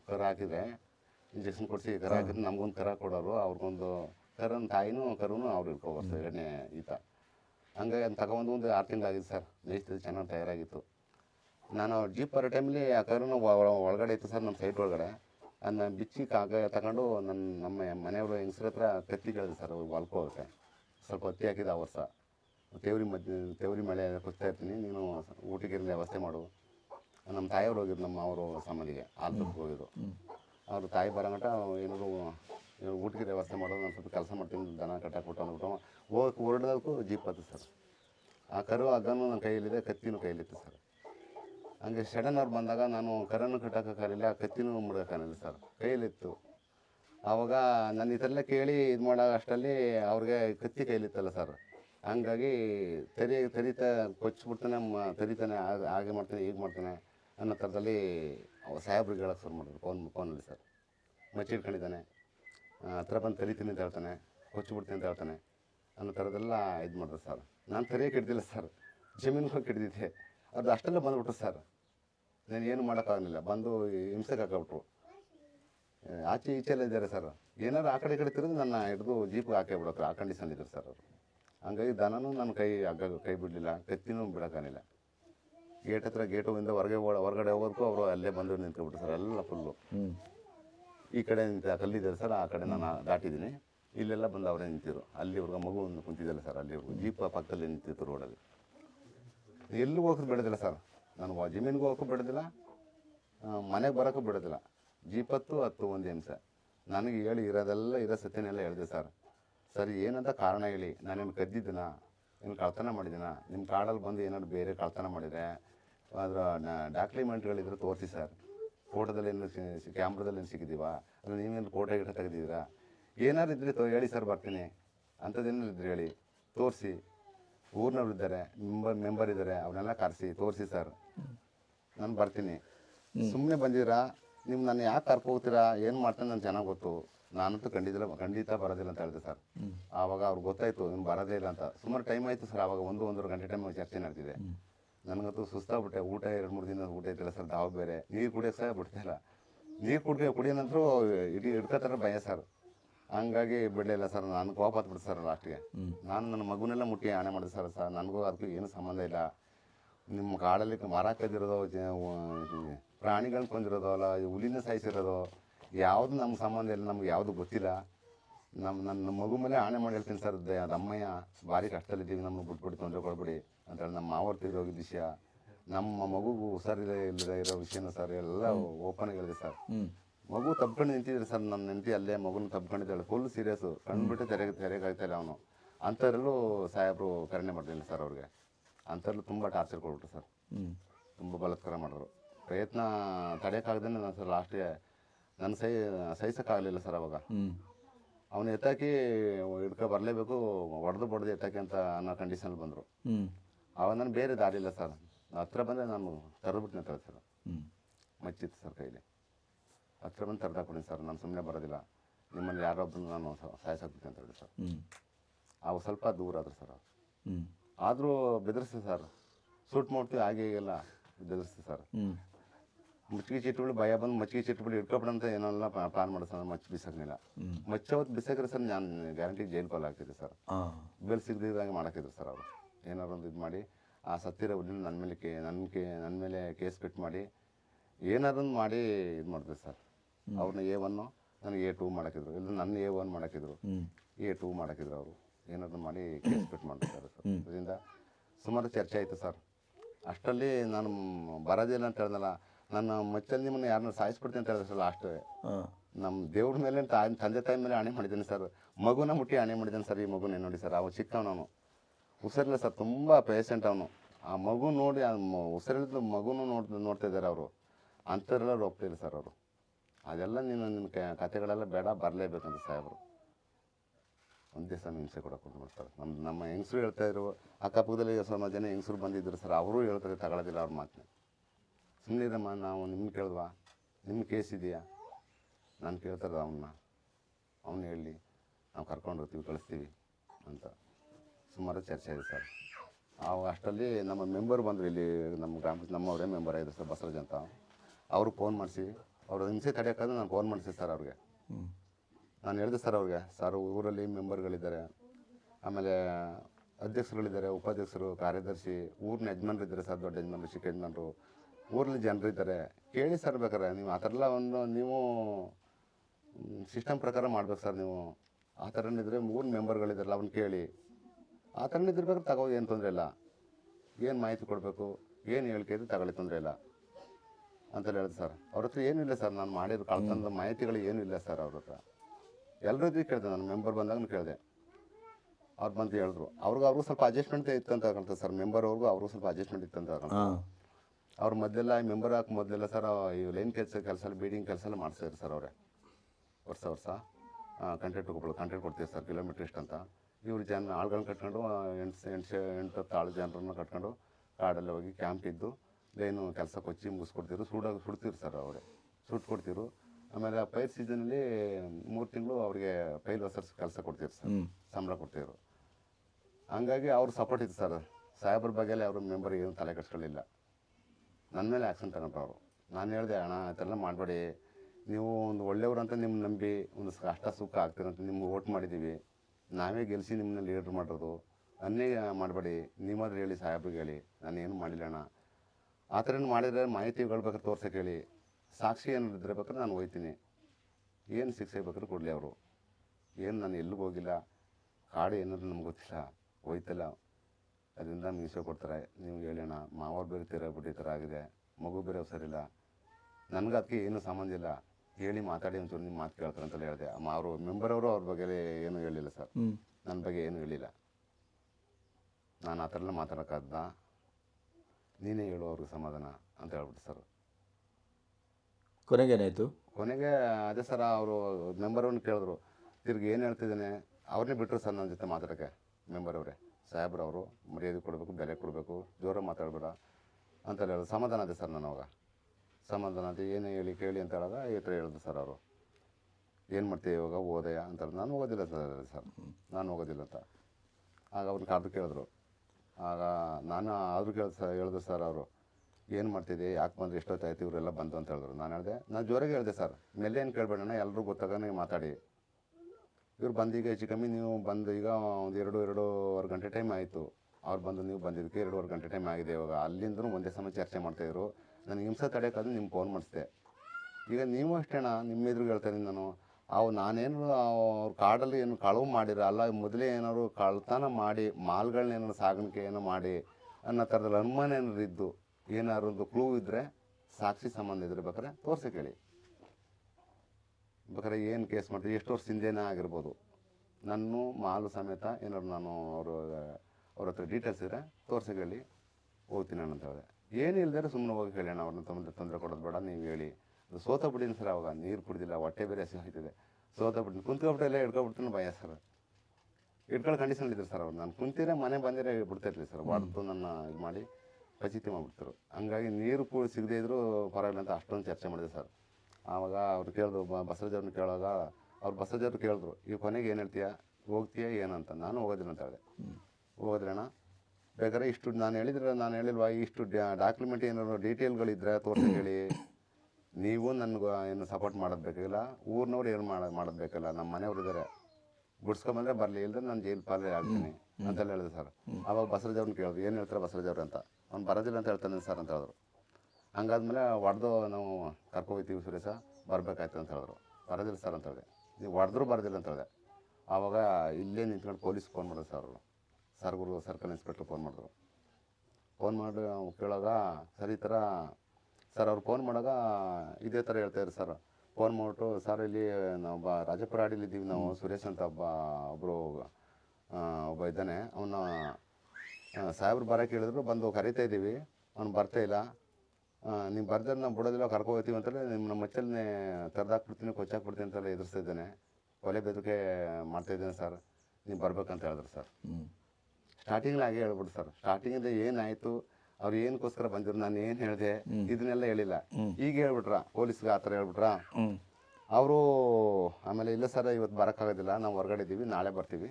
ಕರ ಹಾಕಿದ್ರೆ ಇಂಜೆಕ್ಷನ್ ಕೊಡಿಸಿ ಕರ ಹಾಕಿದ್ರೆ ನಮ್ಗೊಂದು ಕರ ಕೊಡೋರು ಅವ್ರಿಗೊಂದು ಕರನ ತಾಯಿನೂ ಕರುನು ಅವ್ರು ಇಟ್ಕೋಬೋದು ಸರ್ ಎರಡನೇ ಈತ. ಹಂಗಾಗಿ ಅದನ್ನ ತಗೊಂಡು ಒಂದು ಆರು ತಿಂಗಳಾಗಿತ್ತು ಸರ್ ಮೇಯ್ಸ್ತಿದ್ದು ಚೆನ್ನಾಗಿ ತಯಾರಾಗಿತ್ತು. ನಾನು ಜೀಪ್ ಬರೋ ಟೈಮಲ್ಲಿ ಆ ಕರುನು ಒಳಗಡೆ ಇತ್ತು ಸರ್ ನಮ್ಮ ಸೈಟ್ ಒಳಗಡೆ. ಅದನ್ನ ಬಿಚ್ಚಿ ಕಾಗ ತಗೊಂಡು ನನ್ನ ನಮ್ಮ ಮನೆಯವರು ಹೆಂಗಸ್ರ ಹತ್ರ ಕತ್ತಿ ಕೇಳಿದೆ ಸರ್ ಹೊಲ್ಕೋಗಕ್ಕೆ ಸ್ವಲ್ಪ ಹತ್ತಿ ಹಾಕಿದ ಆ ವರ್ಷ. ತೇವರಿ ಮಧ್ಯ ತೇವರಿ ಮಳೆ ಕೊಚ್ತಾ ಇರ್ತೀನಿ ನೀನು ಊಟಕ್ಕೆ ವ್ಯವಸ್ಥೆ ಮಾಡು. ನಮ್ಮ ತಾಯಿಯವ್ರು ಹೋಗಿದ್ರು ನಮ್ಮ ಅವರು ಸಮಾಧಿಗೆ ಆಲ್ದಕ್ಕೆ ಹೋಗಿದ್ರು ಅವ್ರ ತಾಯಿ ಬರೋಂಗಟ ಏನಾದ್ರು ಊಟಕ್ಕೆ ವ್ಯವಸ್ಥೆ ಮಾಡೋದು ನಾನು ಸ್ವಲ್ಪ ಕೆಲಸ ಮಾಡ್ತೀನಿ ದನ ಕಟ್ಟಾಕ್ಬಿಟ್ಟು ಅಂದ್ಬಿಟ್ಟು ಹೋಗಕ್ಕೆ ಹೊರಡೋದಕ್ಕೂ ಜೀಪ್ ಅದು ಸರ್. ಆ ಕರು ಹಗ್ಗನೂ ನನ್ನ ಕೈಯಲ್ಲಿದೆ, ಕತ್ತಿನೂ ಕೈಯಲ್ಲಿತ್ತು ಸರ್. ಹಂಗೆ ಸಡನ್ ಅವ್ರು ಬಂದಾಗ ನಾನು ಕರನ್ನು ಆ ಕತ್ತಿನೂ ಮುಡೋಕ್ಕಾಗಲಿಲ್ಲ ಸರ್. ಕೈಯಲ್ಲಿತ್ತು. ಆವಾಗ ನಾನು ಈ ಕೇಳಿ ಇದು ಮಾಡೋ ಅಷ್ಟರಲ್ಲಿ ಅವ್ರಿಗೆ ಕತ್ತಿ ಕೈಲಿತ್ತಲ್ಲ ಸರ್. ಹಂಗಾಗಿ ತರಿ, ತರಿತ ಕೊಚ್ಚಿಬಿಡ್ತಾನೆ ತರಿತಾನೆ ಹಾಗೆ ಮಾಡ್ತಾನೆ, ಹೀಗೆ ಮಾಡ್ತಾನೆ. ಅನ್ನೋ ಥರದಲ್ಲಿ ಸಾಹೇಬ್ರಿಗೆ ಹೇಳಕ್ಕೆ ಶುರು ಮಾಡಿದ್ರು ಫೋನ್ ಫೋನಲ್ಲಿ ಸರ್. ಮೆಚ್ಚಿಟ್ಕೊಂಡಿದ್ದಾನೆ ಹತ್ರ ಬಂದು ತರಿತೀನಿ ಅಂತ ಹೇಳ್ತಾನೆ, ಕೊಚ್ಚಿಬಿಡ್ತೀನಿ ಅಂತ ಹೇಳ್ತಾನೆ. ಅನ್ನೋ ಥರದೆಲ್ಲ ಇದು ಮಾಡಿದ್ರು ಸರ್. ನಾನು ತರಿಯೋಕೆ ಹಿಡ್ದಿಲ್ಲ ಸರ್. ಜಮೀನು ಹೋಗಿ ಹಿಡ್ದಿದ್ದೆ ಅದು ಅಷ್ಟೆಲ್ಲ ಬಂದುಬಿಟ್ರು ಸರ್. ನಾನು ಏನು ಮಾಡೋಕ್ಕಾಗಲಿಲ್ಲ. ಬಂದು ಹಿಂಸೆಗೆ ಹಾಕಿಬಿಟ್ರು. ಆಚೆ ಈಚೆ ಎಲ್ಲ ಇದ್ದಾರೆ ಸರ್. ಏನಾದ್ರು ಆ ಕಡೆ ಈ ಕಡೆ ತಿರುಗಿ ನನ್ನ ಹಿಡಿದು ಜೀಪ್ಗೆ ಹಾಕೇ ಆ ಕಂಡೀಷನ್ ಇದ್ರು ಸರ್ ಅವರು. ಹಂಗಾಗಿ ದನನೂ ನನ್ನ ಕೈ ಅಗ್ಗ, ಕೈ ಬಿಡಲಿಲ್ಲ. ಕತ್ತಿನೂ ಬಿಡೋಕ್ಕಾಗಲಿಲ್ಲ. ಗೇಟ್ ಹತ್ರ ಗೇಟಿಂದ ಹೊರಗೆ ಹೊರಗಡೆ ಹೋಗೋದಕ್ಕೂ ಅವರು ಅಲ್ಲೇ ಬಂದು ನಿಂತ್ಕೊಬಿಟ್ರು ಸರ್ ಎಲ್ಲ ಫುಲ್ಲು ಈ ಕಡೆ ನಿಂತ ಕಲ್ಲಿದ್ದಾರೆ ಸರ್ ಆ ಕಡೆ ನಾನು ದಾಟಿದ್ದೀನಿ. ಇಲ್ಲೆಲ್ಲ ಬಂದು ಅವರೇ ಅಲ್ಲಿ ಅಲ್ಲಿವರೆಗೂ ಮಗು ಒಂದು ಕುಂತಿದ್ದಲ್ಲ ಸರ್ ಅಲ್ಲಿವರೆಗೂ ಜೀಪ್ ಪಕ್ಕದಲ್ಲಿ ನಿಂತಿತ್ತು ರೋಡಲ್ಲಿ ಎಲ್ಲೂ ಹೋಗೋಕೆ ಬಿಡೋದಿಲ್ಲ ಸರ್. ನಾನು ಜಮೀನಿಗೂ ಹೋಗೋಕ್ಕೂ ಬಿಡೋದಿಲ್ಲ ಮನೆಗೆ ಬರೋಕ್ಕೂ ಬಿಡೋದಿಲ್ಲ. ಜೀಪ್ ಹತ್ತು ಹತ್ತು ಒಂದು ನಿಮಿಷ. ನನಗೆ ಹೇಳಿ ಇರೋದೆಲ್ಲ ಇರೋ ಸತ್ಯನೆಲ್ಲ ಹೇಳಿದೆ ಸರ್. ಸರ್ ಏನಂತ ಕಾರಣ ಹೇಳಿ. ನಾನೇನು ಕದ್ದಿದ್ದೀನ? ಏನು ಕಳ್ತನ ಮಾಡಿದ್ದೀನ? ನಿಮ್ಮ ಕಾಡಲ್ಲಿ ಬಂದು ಏನಾದ್ರು ಬೇರೆ ಕಳ್ತನ ಮಾಡಿದರೆ? ಅದರ ಡಾಕ್ಯುಮೆಂಟ್ಗಳಿದ್ರೆ ತೋರಿಸಿ ಸರ್. ಫೋಟೋದಲ್ಲಿ ಏನು ಕ್ಯಾಮ್ರಾದಲ್ಲಿ ಏನು ಸಿಗಿದ್ದೀವಾ ಅಂದರೆ ನೀವೇನು ಫೋಟೋ ಗಿಟ ತೆಗೆದಿದ್ದೀರಾ? ಏನಾದ್ರು ಇದ್ರೆ ತೋ ಹೇಳಿ ಸರ್ ಬರ್ತೀನಿ. ಅಂಥದ್ದೇನಾದ್ರು ಇದ್ರೆ ಹೇಳಿ. ತೋರಿಸಿ. ಊರಿನವ್ರು ಇದ್ದಾರೆ ಮೆಂಬರ್ ಮೆಂಬರ್ ಇದ್ದಾರೆ ಅವನ್ನೆಲ್ಲ ಕರೆಸಿ ತೋರಿಸಿ ಸರ್. ನಾನು ಬರ್ತೀನಿ. ಸುಮ್ಮನೆ ಬಂದಿರಾ ನೀವು ನನ್ನ ಯಾಕೆ ಕರ್ಕೊ ಹೋಗ್ತೀರಾ? ಏನು ಮಾಡ್ತಾನೆ ನಾನು ಚೆನ್ನಾಗಿ ಗೊತ್ತು. ನಾನಂತೂ ಖಂಡಿತ ಖಂಡಿತ ಬರೋದಿಲ್ಲ ಅಂತ ಹೇಳಿದೆ ಸರ್. ಆವಾಗ ಅವ್ರಿಗೆ ಗೊತ್ತಾಯ್ತು ನೀವು ಬರೋದೇ ಇಲ್ಲ ಅಂತ. ಸುಮಾರು ಟೈಮ್ ಆಯಿತು ಸರ್ ಆವಾಗ ಒಂದು ಒಂದೂವರೆ ಗಂಟೆ ಟೈಮ್ ಚರ್ಚೆ ನಡೆದಿದೆ. ನನಗಂತೂ ಸುಸ್ತಾಗ್ಬಿಟ್ಟೆ. ಊಟ ಎರಡು ಮೂರು ದಿನ ಊಟ ಇದೆಯಲ್ಲ ಸರ್ ದಾವ್ ಬೇರೆ. ನೀರು ಕುಡಿಯೋಕೆ ಸಹ ಬಿಡ್ತಾ ಇಲ್ಲ. ನೀರು ಕುಡಿಯೋ ಕುಡಿಯೋ ನಂತರ ಇಡೀ ಹಿಡ್ಕೋತಾರೆ ಭಯ ಸರ್. ಹಂಗಾಗಿ ಬಿಡಲಿಲ್ಲ ಸರ್ ನಾನು ಕೋಪ ಹತ್ಬಿಡ್ತು ಸರ್ ಲಾಸ್ಟಿಗೆ ನಾನು ನನ್ನ ಮಗುನೆಲ್ಲ ಮುಟ್ಟಿ ಆಣೆ ಮಾಡಿದೆ ಸರ್ ಸರ್. ನನಗೂ ಅದಕ್ಕೂ ಏನು ಸಂಬಂಧ ಇಲ್ಲ. ನಿಮ್ಮ ಕಾಡಲ್ಲಿ ಮರ ಕದಿರೋದು ಜ- ವ- ಪ್ರಾಣಿಗಳನ್ನ ಕೊಂದಿರೋದು ಅಲ್ಲ ಹುಲಿನ ಸಾಯಿಸಿರೋದು ಯಾವುದು ನಮ್ಗೆ ಸಂಬಂಧ ಇಲ್ಲ ನಮ್ಗೆ ಯಾವುದು ಗೊತ್ತಿಲ್ಲ. ನಮ್ಮ ನನ್ನ ಮಗು ಮೇಲೆ ಆಣೆ ಮಾಡಿ ಹೇಳ್ತೀನಿ ಸರ್ ಅದು ಅಮ್ಮಯ್ಯ ಭಾರಿ ಕಷ್ಟದಲ್ಲಿದ್ದೀವಿ ನಮ್ಗೆ ಬಿಟ್ಬಿಟ್ಟು ತೊಂದರೆ ಕೊಡ್ಬೇಡಿ. ಅಂತೇಳಿ ನಮ್ಮ ಮಾವರ್ ಹೋಗಿದ್ದ ವಿಷಯ ನಮ್ಮ ಮಗುಗೂ ಹುಷಾರಿಲ್ಲ ಇಲ್ಲದೆ ಇರೋ ವಿಷಯನ ಸರ್ ಎಲ್ಲ ಓಪನ್ ಹೇಳಿದೆ ಸರ್. ಮಗು ತಬ್ಕೊಂಡು ನಿಂತಿದ್ರೆ ಸರ್ ನನ್ನ ನೆಂಟಿ ಅಲ್ಲೇ ಮಗುನ ತಬ್ಕೊಂಡಿದ್ದಾಳೆ ಫುಲ್ ಸೀರಿಯಸ್ ತೆರೆ ತೆರೆಗಾಗ್ತಾ ಇಲ್ಲ ಅವನು. ಅಂಥವ್ರಲ್ಲೂ ಸಾಹೇಬರು ಕರಣೆ ಮಾಡಲಿಲ್ಲ ಸರ್ ಅವ್ರಿಗೆ. ಅಂಥವ್ರಲ್ಲೂ ತುಂಬ ಟಾರ್ಚರ್ ಕೊಡ್ಬಿಟ್ರು ಸರ್. ತುಂಬ ಬಲಾತ್ಕಾರ ಮಾಡಿದ್ರು. ಪ್ರಯತ್ನ ತಡೆಯೋಕ್ಕಾಗದೆ ನಾನು ಸರ್ ಲಾಸ್ಟಿಗೆ ನನ್ನ ಸೈ ಸಹಿಸೋಕ್ಕಾಗಲಿಲ್ಲ ಸರ್ ಅವಾಗ. ಅವನು ಎತ್ತಾಕಿ ಹಿಡ್ಕೊ ಬರಲೇಬೇಕು ಹೊಡೆದು ಬಡ್ದು ಎತ್ತಾಕಿ ಅಂತ ಅನ್ನೋ ಕಂಡೀಷನಲ್ಲಿ ಬಂದರು. ಹ್ಞೂ ಅವಾಗ ನಾನು ಬೇರೆ ದಾರಿ ಇಲ್ಲ ಸರ್. ಹತ್ರ ಬಂದರೆ ನಾನು ತರದ್ಬಿಟ್ಟು ನಿಂತ ಸರ್ ಮಚ್ಚಿತ್ತು ಸರ್ ಕೈಲಿ. ಹತ್ರ ಬಂದು ತರ್ದಾಕೊಡಿ ಸರ್. ನಾನು ಸುಮ್ಮನೆ ಬರೋದಿಲ್ಲ. ನಿಮ್ಮಲ್ಲಿ ಯಾರೊಬ್ಬರು ನಾನು ಸಾಯಿಸಾಕ್ಬಿಡ್ತೀನಿ ಅಂತ ಹೇಳಿ ಸರ್. ಹ್ಞೂ ಅವು ಸ್ವಲ್ಪ ದೂರ ಆದ್ರು ಸರ್. ಆದರೂ ಬೆದರಿಸ್ತೀವಿ ಸರ್. ಸೂಟ್ ಮಾಡ್ತೀವಿ ಹಾಗೆ ಹೀಗೆಲ್ಲ ಬೆದರಿಸ್ತೀವಿ ಸರ್. ಮುಚ್ಚಿಗೆ ಚಿಟ್ಟುಗಳು ಭಯ ಬಂದು ಮಚ್ಚಿಗೆ ಚಿಟ್ಟುಗಳು ಇಟ್ಕೊಬಿಡಂತ ಏನೆಲ್ಲ ಪ್ಲಾನ್ ಮಾಡೋದು ಸರ್. ಮಚ್ಚಿ ಬಿಸಾಕಿಲ್ಲ ಹ್ಞೂ ಮಚ್ಚ ಅವತ್ತು ಬಿಸಾಕ್ರೆ ಸರ್ ನಾನು ಗ್ಯಾರಂಟಿ ಜೈಲ್ ಕಾಲ್ ಆಗ್ತಿದ್ದೆ ಸರ್. ಬೆಲ್ ಸಿಗದಿದ್ದಂಗೆ ಮಾಡಾಕಿದ್ರು ಸರ್ ಅವರು. ಏನಾರು ಒಂದು ಇದು ಮಾಡಿ ಆ ಸತ್ತಿರೋ ಹುಡುಗನ ನನ್ನ ಮೇಲೆ ಕೇ ನನ್ನ ಕೇ ನನ್ನ ಮೇಲೆ ಕೇಸ್ ಕಟ್ ಮಾಡಿ ಏನಾದ್ರೂ ಮಾಡಿ ಇದು ಮಾಡಿದ್ರು ಸರ್. ಅವ್ರನ್ನ ಎ ಒನ್ನು ನನಗೆ ಎ ಟೂ ಮಾಡಾಕಿದ್ರು ಇಲ್ಲ ನನ್ನ ಎ ಒನ್ ಮಾಡಾಕಿದ್ರು ಎ ಟೂ ಮಾಡಾಕಿದ್ರು ಅವರು. ಏನಾದ್ರು ಮಾಡಿ ಕೇಸ್ ಕಟ್ ಮಾಡ್ತಾರೆ ಸರ್. ಅದರಿಂದ ಸುಮಾರು ಚರ್ಚೆ ಆಯಿತು ಸರ್. ಅಷ್ಟರಲ್ಲಿ ನಾನು ಬರೋದಿಲ್ಲ ಅಂತ ಹೇಳ್ದಲ್ಲ ನನ್ನ ಮಚ್ಚಲ್ಲಿ ನಿಮ್ಮನ್ನು ಯಾರನ್ನ ಸಾಯಿಸ್ಬಿಡ್ತೀನಿ ಅಂತ ಹೇಳಿದ್ರೆ ಸರ್ ಲಾಸ್ಟ್ ನಮ್ಮ ದೇವ್ರ ಮೇಲೆ ತಾಯಿ ತಂದೆ ತಾಯಿ ಮೇಲೆ ಹಣೆ ಮಾಡಿದ್ದೀನಿ ಸರ್. ಮಗುನ ಮುಟ್ಟಿ ಆಣೆ ಮಾಡಿದ್ದೀನಿ ಸರ್ ಈ ಮಗುನೇ ನೋಡಿ ಸರ್. ಅವ ಚಿಕ್ಕವನವನು. ಹುಷಾರಿಲ್ಲ ಸರ್ ತುಂಬ ಪೇಷೆಂಟ್ ಅವನು. ಆ ಮಗು ನೋಡಿ, ಆ ಹುಷಾರಿಲ್ಲದ ಮಗುನು ನೋಡ್, ನೋಡ್ತಾ ಇದ್ದಾರೆ ಅವರು. ಅಂಥವ್ರೆಲ್ಲ ಹೋಗ್ತಿಲ್ಲ ಸರ್ ಅವರು. ಅದೆಲ್ಲ ನೀನು ನಿನ್ನ ಕಥೆಗಳೆಲ್ಲ ಬೇಡ, ಬರಲೇಬೇಕಂತ ಸಾಹೇಬರು. ಒಂದೇ ಸಮ ಹಿಂಸೆ ಕೂಡ ಕೊಟ್ಟು ಸರ್ ನಮ್ಮ ನಮ್ಮ ಹೆಂಗಸರು ಹೇಳ್ತಾ ಇದ್ರು, ಅಕ್ಕಪಕ್ಕದಲ್ಲಿ ಸ್ವಲ್ಪ ಜನ ಹೆಂಗಸರು ಬಂದಿದ್ದರು ಸರ್, ಅವರು ಹೇಳ್ತಾರೆ ತಗೊಳ್ಳೋದಿಲ್ಲ ಅವ್ರ ಮಾತನ್ನ ಸುಮ್ಮನಿರಮ್ಮ ನಾವು ನಿಮ್ಗೆ ಕೇಳಿದ್ವಾ? ನಿಮ್ಮ ಕೇಸ್ ಇದೆಯಾ? ನಾನು ಕೇಳ್ತಾರೆ ಅವನ್ನ ಅವನು ಹೇಳಿ, ನಾವು ಕರ್ಕೊಂಡು ಹೋಗ್ತೀವಿ, ಕಳಿಸ್ತೀವಿ ಅಂತ. ಸುಮಾರು ಚರ್ಚೆ ಇದೆ ಸರ್. ಅವು ಅಷ್ಟರಲ್ಲಿ ನಮ್ಮ ಮೆಂಬರ್ ಬಂದರು ಇಲ್ಲಿ ನಮ್ಮ ಗ್ರಾಮ ನಮ್ಮವರೇ ಮೆಂಬರ್ ಆಗಿದ್ರು ಸರ್ ಬಸವರಾಜ್ ಅಂತ. ಅವರು ಫೋನ್ ಮಾಡಿಸಿ ಅವರು ಹಿಂಸೆ ತಡೆಯೋಕ್ಕಾದ್ರೆ ನಾನು ಫೋನ್ ಮಾಡಿಸಿ ಸರ್ ಅವ್ರಿಗೆ. ನಾನು ಹೇಳಿದೆ ಸರ್ ಅವ್ರಿಗೆ ಸರ್ ಊರಲ್ಲಿ ಮೆಂಬರ್ಗಳಿದ್ದಾರೆ. ಆಮೇಲೆ ಅಧ್ಯಕ್ಷರುಗಳಿದ್ದಾರೆ ಉಪಾಧ್ಯಕ್ಷರು ಕಾರ್ಯದರ್ಶಿ ಊರಿನ ಯಜಮಾನ್ರಿದ್ದಾರೆ ಸರ್ ದೊಡ್ಡ ಯಜಮಾನರು ಚಿಕ್ಕ ಯಜಮಾನರು. ಊರಲ್ಲಿ ಜನರಿದ್ದಾರೆ. ಕೇಳಿ ಸರ್ ಬೇಕಾರೆ ನೀವು ಆ ಥರ ಎಲ್ಲ ಒಂದು ನೀವು ಸಿಸ್ಟಮ್ ಪ್ರಕಾರ ಮಾಡ್ಬೇಕು ಸರ್ ನೀವು. ಆ ಥರನಿದ್ರೆ ಮೂರು ಮೆಂಬರ್ಗಳಿದ್ದಾರಲ್ಲ ಅವ್ನು ಕೇಳಿ. ಆ ಥರ ಇದ್ದಿರ್ಬೇಕು ತಗೋ ಏನು ತೊಂದರೆ ಇಲ್ಲ. ಏನು ಮಾಹಿತಿ ಕೊಡಬೇಕು ಏನು ಹೇಳಿಕೆ ಇದೆ ತಗೊಳ್ಳಿ ತೊಂದರೆ ಇಲ್ಲ. ಅಂತ ಹೇಳಿದ್ರು ಸರ್. ಅವ್ರ ಹತ್ರ ಏನಿಲ್ಲ ಸರ್ ನಾನು ಮಾಡಿರೋ ಕಳ್ತನದ ಮಾಹಿತಿಗಳು ಏನೂ ಇಲ್ಲ ಸರ್ ಅವ್ರ ಹತ್ರ. ಎಲ್ಲರೂ ಕೇಳಿದೆ ನಾನು ಮೆಂಬರ್ ಬಂದಾಗ ಕೇಳಿದೆ. ಅವ್ರು ಬಂದು ಹೇಳಿದ್ರು. ಅವ್ರಿಗೆ ಅವ್ರಿಗೂ ಸ್ವಲ್ಪ ಅಡ್ಜಸ್ಟ್ಮೆಂಟ್ ಇತ್ತು ಅಂತ ಕಾಣ್ತದೆ ಸರ್. ಮೆಂಬರ್ ಅವ್ರಿಗೂ ಅವ್ರಿಗೂ ಸ್ವಲ್ಪ ಅಡ್ಜಸ್ಟ್ಮೆಂಟ್ ಇತ್ತು ಅಂತ ಅವ್ರ ಮೊದಲೆಲ್ಲ ಮೆಂಬರ್ ಹಾಕಿ ಮೊದಲೆಲ್ಲ ಸರ್ ಈ ಲೈನ್ ಕೆಲಸ ಕೆಲಸ ಎಲ್ಲ ಬೀಡಿಂಗ್ ಕೆಲಸ ಎಲ್ಲ ಮಾಡಿಸ್ತಾರೆ ಸರ್ ಅವರೇ. ವರ್ಷ ವರ್ಷ. ಕಂಟೆಂಟ್ ಕೊಡ್ಬೋದು ಕಂಟೆಂಟ್ ಕೊಡ್ತೀವಿ ಸರ್ ಕಿಲೋಮೀಟ್ರ್ ಇಷ್ಟು ಅಂತ ಇವ್ರು ಜನ ಆಳ್ಗಳನ್ನ ಕಟ್ಕೊಂಡು ಎಂಟು ಎಂಟು ಎಂಟು ಹತ್ತು ಆಳು ಜನರನ್ನ ಕಟ್ಕೊಂಡು ಕಾಡಲ್ಲಿ ಹೋಗಿ ಕ್ಯಾಂಪ್ ಇದ್ದು ಲೈನು ಕೆಲಸ ಕೊಚ್ಚಿ ಮುಗಿಸ್ಕೊಡ್ತಿರು ಸುಡೋದು ಸುಡ್ತಿರು ಸರ್ ಅವರೇ. ಸುಟ್ಟು ಕೊಡ್ತಿರು ಆಮೇಲೆ ಆ ಪೈರ್ ಸೀಸನಲ್ಲಿ ಮೂರು ತಿಂಗಳು ಅವ್ರಿಗೆ ಪೈಲ್ ಹೊಸರ್ಸ್ ಕೆಲಸ ಕೊಡ್ತಿರು ಸರ್ ಸಂಬಳ ಕೊಡ್ತಿದ್ರು. ಹಂಗಾಗಿ ಅವ್ರು ಸಪೋರ್ಟ್ ಇತ್ತು ಸರ್ ಸಾಹೇಬ್ರ ಬಗ್ಗೆ ಅವ್ರ ಮೆಂಬರ್ ಏನು ತಲೆ ಕೆಡ್ಸ್ಕೊಳ್ಳಿಲ್ಲ ನನ್ನ ಮೇಲೆ ಆ್ಯಕ್ಷನ್ ತಗೊಂಡ್ರು ಅವರು. ನಾನು ಹೇಳಿದೆ ಅಣ್ಣ ಆ ಥರ ಮಾಡಬೇಡಿ. ನೀವು ಒಂದು ಒಳ್ಳೆಯವ್ರು ಅಂತ ನಿಮ್ಮ ನಂಬಿ ಒಂದು ಕಷ್ಟ ಸುಖ ಆಗ್ತೀರಂತ ನಿಮ್ಗೆ ಓಟ್ ಮಾಡಿದ್ದೀವಿ. ನಾವೇ ಗೆಲ್ಲಿಸಿ ನಿಮ್ಮನ್ನ ಲೀಡರ್ ಮಾಡೋದು ಅನ್ನೇ ಮಾಡಬೇಡಿ. ನಿಮ್ಮಾದ್ರೆ ಹೇಳಿ ಸಾಹೇಬ್ರಿಗೆ ಹೇಳಿ ನಾನು ಏನು ಮಾಡಿಲ್ಲಣ್ಣ ಆ ಥರ ಏನು ಮಾಡಿದರೆ ಮಾಹಿತಿಗಳು ಬೇಕಾದ್ರೆ ತೋರ್ಸೋಕೆ ಹೇಳಿ. ಸಾಕ್ಷಿ ಏನಾದ್ರು ಬೇಕಾದ್ರೆ ನಾನು ಹೋಯ್ತೀನಿ. ಏನು ಶಿಕ್ಷೆ ಬೇಕಾದ್ರೆ ಕೊಡಲಿ ಅವರು. ಏನು ನಾನು ಎಲ್ಲಿಗೂ ಹೋಗಿಲ್ಲ. ಕಾಡು ಏನಾದ್ರು ನಮ್ಗೆ ಗೊತ್ತಿಲ್ಲ. ಹೋಯ್ತಲ್ಲ. ಅದರಿಂದ ಮೀಸೆ ಕೊಡ್ತಾರೆ. ನೀವು ಹೇಳೋಣ ಮಾವರು ಬೇರೆ ತೀರ ಈ ಥರ ಆಗಿದೆ. ಮಗು ಬೇರೆ ಸರಿಲ್ಲ ನನಗೆ ಅದಕ್ಕೆ ಏನು ಸಂಬಂಧ ಇಲ್ಲ. ಹೇಳಿ ಮಾತಾಡಿ ಒಂಚೂರು ನಿಮ್ಮ ಮಾತು ಕೇಳ್ತಾರೆ ಅಂತ ಹೇಳಿದೆ. ಅವರು ಮೆಂಬರ್ ಅವರು ಅವ್ರ ಬಗ್ಗೆ ಏನೂ ಹೇಳಿಲ್ಲ ಸರ್. ನನ್ನ ಬಗ್ಗೆ ಏನೂ ಹೇಳಿಲ್ಲ. ನಾನು ಆ ಥರ ಎಲ್ಲ ಮಾತಾಡೋಕ್ಕಾದ್ದ ನೀನೇ ಹೇಳು ಅವ್ರಿಗೆ ಸಮಾಧಾನ ಅಂತ ಹೇಳ್ಬಿಟ್ಟು ಸರ್. ಕೊನೆಗೇನಾಯಿತು ಕೊನೆಗೆ ಅದೇ ಸರ್ ಅವರು ಮೆಂಬರವ್ರನ್ನ ಕೇಳಿದ್ರು. ತಿರ್ಗಿ ಏನು ಹೇಳ್ತಿದ್ದಾನೆ? ಅವ್ರನ್ನೇ ಬಿಟ್ಟರು ಸರ್ ನನ್ನ ಜೊತೆ ಮಾತಾಡೋಕ್ಕೆ ಮೆಂಬರ್ ಅವರೇ ಸಾಹೇಬ್ರವರು ಮರ್ಯಾದೆ ಕೊಡಬೇಕು ಬೆಲೆ ಕೊಡಬೇಕು ಜೋರ ಮಾತಾಡಬೇಡ ಅಂತ ಹೇಳಿದ್ರು ಸಮಾಧಾನ ಅದೇ ಸರ್ ನಾನು ಅವಾಗ. ಸಮಾಧಾನ ಅಂತ ಏನು ಹೇಳಿ ಕೇಳಿ ಅಂತ ಹೇಳಿದಾಗ ಈ ಥರ ಹೇಳಿದ್ರು ಸರ್ ಅವರು. ಏನು ಮಾಡ್ತೀವಿ ಇವಾಗ? ಓದಯ ಅಂತ ನಾನು ಹೋಗೋದಿಲ್ಲ ಸರ್ ಸರ್. ನಾನು ಹೋಗೋದಿಲ್ಲ ಅಂತ. ಆಗ ಅವ್ರನ್ನ ಕರೆದು ಕೇಳಿದ್ರು. ಆಗ ನಾನು ಆದರೂ ಕೇಳ ಹೇಳಿದ್ರು ಸರ್ ಅವರು. ಏನು ಮಾಡ್ತಿದ್ದೆ? ಯಾಕೆ ಬಂದು ಎಷ್ಟೊತ್ತಾಯ್ತು? ಇವರೆಲ್ಲ ಬಂದು ಅಂತ ಹೇಳಿದ್ರು. ನಾನು ಹೇಳಿದೆ ನಾನು ಜೋರಾಗಿ ಹೇಳಿದೆ ಸರ್. ನೆಲ್ಲೇನು ಏನು ಕೇಳಬೇಡಣ್ಣ ಎಲ್ಲರೂ ಗೊತ್ತಾಗನೇ ಮಾತಾಡಿ. ಇವ್ರು ಬಂದು ಈಗ ಹೆಚ್ಚು ಕಮ್ಮಿ ನೀವು ಬಂದು ಈಗ ಒಂದು ಎರಡು, ಎರಡೂವರೆ ಗಂಟೆ ಟೈಮ್ ಆಯಿತು. ಅವ್ರು ಬಂದು ನೀವು ಬಂದಿದ್ದಕ್ಕೆ ಎರಡೂವರೆ ಗಂಟೆ ಟೈಮ್ ಆಗಿದೆ ಇವಾಗ. ಅಲ್ಲಿಂದಲೂ ಒಂದೇ ಸಮಯ ಚರ್ಚೆ ಮಾಡ್ತಾಯಿದ್ರು ನನಗೆ ಹಿಂಸೆ ತಡೆಯೋಕ್ಕಾದ್ರೆ ನಿಮ್ಗೆ ಫೋನ್ ಮಾಡಿಸ್ದೆ. ಈಗ ನೀವು ಅಷ್ಟೇಣ ನಿಮ್ಮ ಎದುರು ಹೇಳ್ತೇನೆ ನಾನು. ಅವು ನಾನೇನು ಅವ್ರ ಕಾಡಲ್ಲಿ ಏನು ಕಳವು ಮಾಡಿರ, ಅಲ್ಲ, ಮೊದಲೇ ಏನಾದ್ರು ಕಳ್ತನ ಮಾಡಿ, ಮಾಲ್ಗಳನ್ನ ಏನಾದ್ರು ಸಾಗಾಣಿಕೆ ಏನೋ ಮಾಡಿ ಅನ್ನೋ ಥರದಲ್ಲಿ ಅನುಮಾನ ಏನಾದ್ರು ಇದ್ದು, ಏನಾದ್ರು ಒಂದು ಕ್ಲೂ ಇದ್ದರೆ ಸಾಕ್ಷಿ ಸಂಬಂಧ ಇದ್ರೆ ಬೇಕಾದ್ರೆ ತೋರ್ಸಿ ಕೇಳಿ. ಬೇಕಾದ್ರೆ ಏನು ಕೇಸ್ ಮಾಡ್ತೀವಿ ಎಷ್ಟು ವರ್ಷ ಹಿಂದೆನೇ ಆಗಿರ್ಬೋದು. ನನ್ನ ಮಾಲು ಸಮೇತ ಏನಾದ್ರು ನಾನು ಅವರು, ಅವ್ರ ಹತ್ರ ಡೀಟೇಲ್ಸ್ ಇದ್ದರೆ ತೋರಿಸಿ ಹೇಳಿ ಹೋಗ್ತೀನಿ ನಾನು ಅಂತ ಹೇಳಿದೆ ಏನು ಇಲ್ದರೆ ಸುಮ್ಮನೆ ಹೋಗಿ ಹೇಳೋಣ ಅವ್ರನ್ನ ತೊಂದರೆ ತೊಂದರೆ ಕೊಡೋದು ಬೇಡ ನೀವು ಹೇಳಿ. ಅದು ಸೋತ ಬಿಡಿನ ಸರ್ ಅವಾಗ ನೀರು ಕುಡಿದಿಲ್ಲ ಹೊಟ್ಟೆ ಬೇರೆ ಹಸಿ ಹೋಯ್ತಿದೆ. ಸೋತ ಬಿಟ್ಟು ಕುಂತ್ಕೊಬಿಟ್ಟು ಎಲ್ಲ ಹಿಡ್ಕೊಬಿಡ್ತೀನಿ ಭಯ ಸರ್. ಹಿಡ್ಕೊಂಡು ಕಂಡೀಷನ್ ಇದ್ರು ಸರ್ ಅವ್ರು. ನಾನು ಕುಂತಿರೇ ಮನೆ ಬಂದಿರೆ ಬಿಡ್ತಾಯಿರ್ಲಿ ಸರ್. ಹೊಡೆದು ನನ್ನ ಇದು ಮಾಡಿ ಪಚಿತಿ ಮಾಡಿಬಿಡ್ತಾರೆ. ಹಂಗಾಗಿ ನೀರು ಕೂಡ ಸಿಗದೇ ಇದ್ರು ಪರವಾಗಿಲ್ಲ ಅಂತ ಅಷ್ಟೊಂದು ಚರ್ಚೆ ಮಾಡಿದೆ ಸರ್. ಆವಾಗ ಅವ್ರು ಕೇಳಿದ್ರು ಬಸವರಾಜವ್ರನ್ನ ಕೇಳೋವಾಗ ಅವ್ರು ಬಸವರಾಜವ್ರು ಕೇಳಿದ್ರು ಈ ಕೊನೆಗೆ ಏನು ಹೇಳ್ತೀಯಾ? ಹೋಗ್ತೀಯಾ? ಏನಂತ? ನಾನು ಹೋಗೋದಿಲ್ಲ ಅಂತ ಹೇಳಿದೆ. ಹೋಗೋದಿಲ್ಲಣ್ಣ ಬೇಕಾದ್ರೆ ಇಷ್ಟು ನಾನು ಹೇಳಿದ್ರೆ ನಾನು ಹೇಳಿಲ್ವಾ? ಇಷ್ಟು ಡಾಕ್ಯುಮೆಂಟ್ ಏನಾದರೂ ಡೀಟೇಲ್ಗಳಿದ್ರೆ ತೋರಿಸಿ ಹೇಳಿ. ನೀವು ನನಗೆ ಏನು ಸಪೋರ್ಟ್ ಮಾಡೋದು ಬೇಕಾಗಿಲ್ಲ ಊರಿನವ್ರು ಏನು ಮಾಡೋದು ಮಾಡೋದು ಬೇಕಲ್ಲ. ನಮ್ಮ ಮನೆಯವ್ರು ಇದ್ದಾರೆ ಬಿಡ್ಸ್ಕೊಂಬಂದ್ರೆ ಬರಲಿ ಇಲ್ಲದ್ರೆ ನಾನು ಜೈಲ್ ಪಾಲೇ ಆಗ್ತೀನಿ ಅಂತೆಲ್ಲ ಹೇಳಿದೆ ಸರ್. ಅವಾಗ ಬಸರಾಜವ್ರನ್ನ ಕೇಳಿದ್ರು. ಏನು ಹೇಳ್ತಾರೆ ಬಸರಾಜವ್ರು ಅಂತ? ಅವ್ನು ಬರೋದಿಲ್ಲ ಅಂತ ಹೇಳ್ತಾನೆ ಸರ್ ಅಂತ ಹೇಳಿದ್ರು. ಹಂಗಾದ್ಮೇಲೆ ಹೊಡೆದು ನಾವು ಕರ್ಕೋಗ್ತೀವಿ ಸುರೇಶ ಬರಬೇಕಾಯ್ತು ಅಂತ ಹೇಳಿದ್ರು. ಬರೋದಿಲ್ಲ ಸರ್ ಅಂತ ಹೇಳಿದೆ. ನೀವು ಹೊಡೆದ್ರು ಬರೋದಿಲ್ಲ ಅಂತ ಹೇಳಿದೆ. ಆವಾಗ ಇಲ್ಲೇ ನಿಂತ್ಕೊಂಡು ಪೊಲೀಸ್ ಫೋನ್ ಮಾಡಿದ್ರು ಸರ್ ಅವರು. ಸರ್ಗುರು ಸರ್ಕಲ್ ಇನ್ಸ್ಪೆಕ್ಟ್ರ್ ಫೋನ್ ಮಾಡಿದ್ರು. ಫೋನ್ ಮಾಡಿ ಕೇಳೋವಾಗ ಸರ್ ಈ ಥರ ಸರ್ ಅವ್ರು ಫೋನ್ ಮಾಡಾಗ ಇದೇ ಥರ ಹೇಳ್ತಾಯಿದ್ರು ಸರ್. ಫೋನ್ ಮಾಡಿಬಿಟ್ಟು, ಸರ್ ಇಲ್ಲಿ ನಾವೊಬ್ಬ ರಾಜಪುರ ಇದ್ದೀವಿ ನಾವು, ಸುರೇಶ್ ಅಂತ ಒಬ್ಬ ಒಬ್ಬರು ಒಬ್ಬ ಇದ್ದಾನೆ. ಅವನ ಸಾಹೇಬ್ರು ಬರೋಕೆ ಹೇಳಿದ್ರು, ಬಂದು ಕರಿತಾ ಇದ್ದೀವಿ. ಅವ್ನು ಬರ್ತಾ ಇಲ್ಲ. ನೀವು ಬರ್ದ್ರೆ ನಾವು ಬಿಡೋದಿಲ್ಲ ಕರ್ಕೊ ಹೋಗ್ತೀವಿ ಅಂತಲೇ ನಿಮ್ಮ ನಮ್ಮ ಮಚ್ಚಲ್ನೇ ತೆರೆದಾಕ್ಬಿಡ್ತೀನಿ, ಕೊಚ್ಚಾಕ್ಬಿಡ್ತೀನಿ ಅಂತೆಲ್ಲ ಎದುರಿಸ್ತಾ ಇದ್ದಾನೆ. ಕೊಲೆ ಬೆದರಿಕೆ ಮಾಡ್ತಾ ಇದ್ದೇನೆ ಸರ್. ನೀವು ಬರ್ಬೇಕಂತ ಹೇಳಿದ್ರು ಸರ್. ಹ್ಞೂ ಸ್ಟಾರ್ಟಿಂಗ್ ಹಾಗೆ ಹೇಳ್ಬಿಟ್ಟು ಸರ್ ಸ್ಟಾರ್ಟಿಂಗಿಂದ ಏನಾಯ್ತು ಅವ್ರು ಏನಕ್ಕೋಸ್ಕರ ಬಂದಿರು ನಾನು ಏನು ಹೇಳಿದೆ ಇದನ್ನೆಲ್ಲ ಹೇಳಿಲ್ಲ. ಈಗ ಹೇಳ್ಬಿಟ್ರ ಪೊಲೀಸ್ಗೆ ಆ ಥರ ಹೇಳ್ಬಿಟ್ರ? ಅವರು ಆಮೇಲೆ ಇಲ್ಲ ಸರ್ ಇವತ್ತು ಬರೋಕ್ಕಾಗೋದಿಲ್ಲ ನಾವು ಹೊರಗಡೆ ಇದ್ದೀವಿ ನಾಳೆ ಬರ್ತೀವಿ.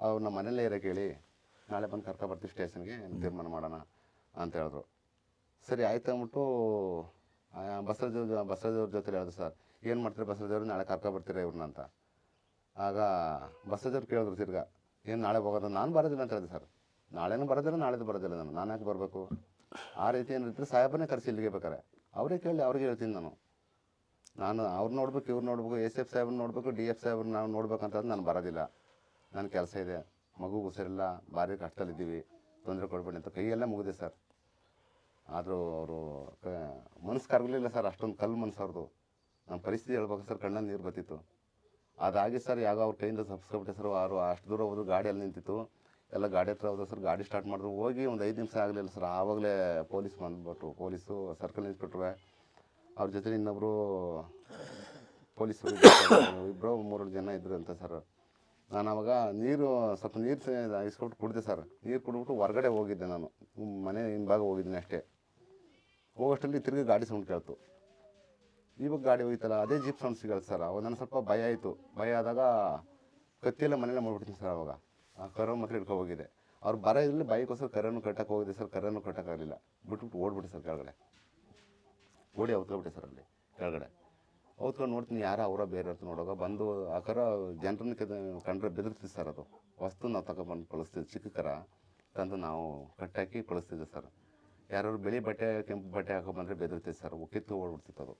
ಅವ್ರು ನಮ್ಮ ಮನೇಲೇ ಇರೋಕೆ ಹೇಳಿ ನಾಳೆ ಬಂದು ಕರ್ಕೊ ಬರ್ತೀವಿ ಸ್ಟೇಷನ್ಗೆ ತೀರ್ಮಾನ ಮಾಡೋಣ ಅಂತ ಹೇಳಿದ್ರು. ಸರಿ ಆಯ್ತು ಅಂದ್ಬಿಟ್ಟು ಬಸರಾಜ್ ಬಸವರಾಜ್ ಅವ್ರ- ಜೊತೆ ಹೇಳಿದ್ರು ಸರ್ ಏನು ಮಾಡ್ತಾರೆ ಬಸವರಾಜ್ ಅವ್ರು ನಾಳೆ ಕರ್ಕೊ ಬರ್ತೀರಾ ಇವ್ರನ್ನ ಅಂತ. ಆಗ ಬಸವರಾಜ್ ಅವ್ರು ಕೇಳಿದ್ರು ತಿರ್ಗಾ ಏನು ನಾಳೆ ಹೋಗೋದು? ನಾನು ಬರೋದಿಲ್ಲ ಅಂತ ಹೇಳಿದೆ ಸರ್. ನಾಳೆನೂ ಬರೋದಿಲ್ಲ, ನಾಳೆದು ಬರೋದಿಲ್ಲ ನಾನು. ನಾನು ಯಾಕೆ ಬರಬೇಕು? ಆ ರೀತಿ ಏನಿದ್ರೆ ಸಾಹೇಬನೇ ಕರೆಸಿ ಇಲ್ಲಿಗೆ ಬೇಕಾರೆ ಅವರೇ ಕೇಳಿ, ಅವ್ರಿಗೆ ಹೇಳ್ತೀನಿ ನಾನು. ನಾನು ಅವ್ರು ನೋಡ್ಬೇಕು, ಇವ್ರು ನೋಡ್ಬೇಕು, ಎಸ್ ಎಫ್ ಸಾಹೇಬ್ ನೋಡಬೇಕು, ಡಿ ಎಫ್ ಸಾಹೇಬ್ ನಾವು ನೋಡ್ಬೇಕಂತಂದ್ರೆ ನಾನು ಬರೋದಿಲ್ಲ. ನನ್ನ ಕೆಲಸ ಇದೆ. ಮಗು ಹುಷಾರಿಲ್ಲ ಭಾರಿ ಕಷ್ಟದಲ್ಲಿದ್ದೀವಿ. ತೊಂದರೆ ಕೊಡಬೇಡಿ ಅಂತ ಕೈಯೆಲ್ಲ ಮುಗಿದೆ ಸರ್. ಆದರೂ ಅವರು ಮನಸ್ಸು ಕರಗಲಿಲ್ಲ ಸರ್ ಅಷ್ಟೊಂದು ಕಲ್ಲು ಮನಸ್ಸು ಅವ್ರದ್ದು ನಮ್ಮ ಪರಿಸ್ಥಿತಿ ಹೇಳ್ಬೇಕು ಸರ್, ಕಣ್ಣಲ್ಲಿ ನೀರು ಬರ್ತಿತ್ತು ಅದಾಗಿ ಸರ್ ಯಾವಾಗ ಅವ್ರ ಕೈಯಿಂದ ಸಬ್ಸ್ಕ್ರೈಬ್ ಸರ್ ಅವರು ಅಷ್ಟು ದೂರ ಹೋದ್ರು ಗಾಡಿ ಅಲ್ಲಿ ನಿಂತಿತ್ತು. ಎಲ್ಲ ಗಾಡಿ ಹತ್ರ ಹೋದ್ರು ಸರ್, ಗಾಡಿ ಸ್ಟಾರ್ಟ್ ಮಾಡಿದ್ರು. ಹೋಗಿ ಒಂದು ಐದು ನಿಮಿಷ ಆಗಲಿಲ್ಲ ಸರ್, ಆವಾಗಲೇ ಪೊಲೀಸ್ ಬಂದ್ಬಿಟ್ರು. ಪೊಲೀಸು, ಸರ್ಕಲ್ ನಿಂತ್ಬಿಟ್ರೆ ಅವ್ರ ಜೊತೆ ಇನ್ನೊಬ್ಬರು ಪೊಲೀಸ್ ಇಬ್ಬರು ಮೂರು ಜನ ಇದ್ರು ಅಂತ ಸರ್. ನಾನು ಅವಾಗ ನೀರು, ಸ್ವಲ್ಪ ನೀರು ಇಸ್ಕೊಬಿಟ್ಟು ಕುಡಿದೆ ಸರ್. ನೀರು ಕುಡಿಬಿಟ್ಟು ಹೊರಗಡೆ ಹೋಗಿದ್ದೆ ನಾನು. ಮನೆ ಹಿಂಭಾಗ ಹೋಗಿದ್ದೀನಿ ಅಷ್ಟೇ. ಹೋಗೋಷ್ಟರಲ್ಲಿ ತಿರುಗಿ ಗಾಡಿ ಸೌಂಡ್ ಕೇಳ್ತು. ಇವಾಗ ಗಾಡಿ ಹೋಯ್ತಲ್ಲ, ಅದೇ ಜೀಪ್ ಸೌಂಡ್ ಸಿಗಲ್ಲ ಸರ್ ಅವಾಗ ನನಗೆ ಸ್ವಲ್ಪ ಭಯ ಆಯಿತು. ಭಯ ಆದಾಗ ಕತ್ತಿಯೆಲ್ಲ ಮನೇಲೆ ಮಾಡ್ಬಿಡ್ತೀನಿ ಸರ್ ಅವಾಗ. ಆ ಕರೋ ಮಾತ್ರ ಹಿಡ್ಕೊಬೋಗಿದೆ ಅವ್ರು ಬರ ಇರಲಿ, ಬೈಕೋಸ್ಕರ ಕರನ್ನು ಕಟ್ಟಕ್ಕೆ ಹೋಗಿದೆ ಸರ್ ಕರನ್ನು ಕಟ್ಟಕ್ಕಾಗಲಿಲ್ಲ ಬಿಟ್ಬಿಟ್ಟು ಓಡ್ಬಿಟ್ಟೆ ಸರ್ ಕೆಳಗಡೆ. ಓಡಿ ಅವ್ತ್ಕೊಬಿಟ್ಟೆ ಸರ್ ಅಲ್ಲಿ, ಕೆಳಗಡೆ. ಅವತ್ಕೊಂಡು ನೋಡ್ತೀನಿ, ಯಾರೋ ಅವರ ಬೇರೆ ಅಂತ ನೋಡುವಾಗ ಬಂದು ಆ ಕರ ಜನರನ್ನ ಕಂಡ್ರೆ ಬೆದರ್ತಿತ್ತು ಸರ್ ಅದು. ವಸ್ತು ನಾವು ತಗೊಬಂದು ಕಳಿಸ್ತೀವಿ ಚಿಕ್ಕ ಕರ ತಂದು ನಾವು ಕಟ್ಟಾಕಿ ಕಳಿಸ್ತಿದ್ದೆ ಸರ್ ಯಾರು ಬಿಳಿ ಬಟ್ಟೆ, ಕೆಂಪು ಬಟ್ಟೆ ಹಾಕೊಂಡ್ಬಂದ್ರೆ ಬೆದರ್ತೀವಿ ಸರ್ ಕಿತ್ತು ಓಡ್ಬಿಡ್ತಿತ್ತು ಅದು.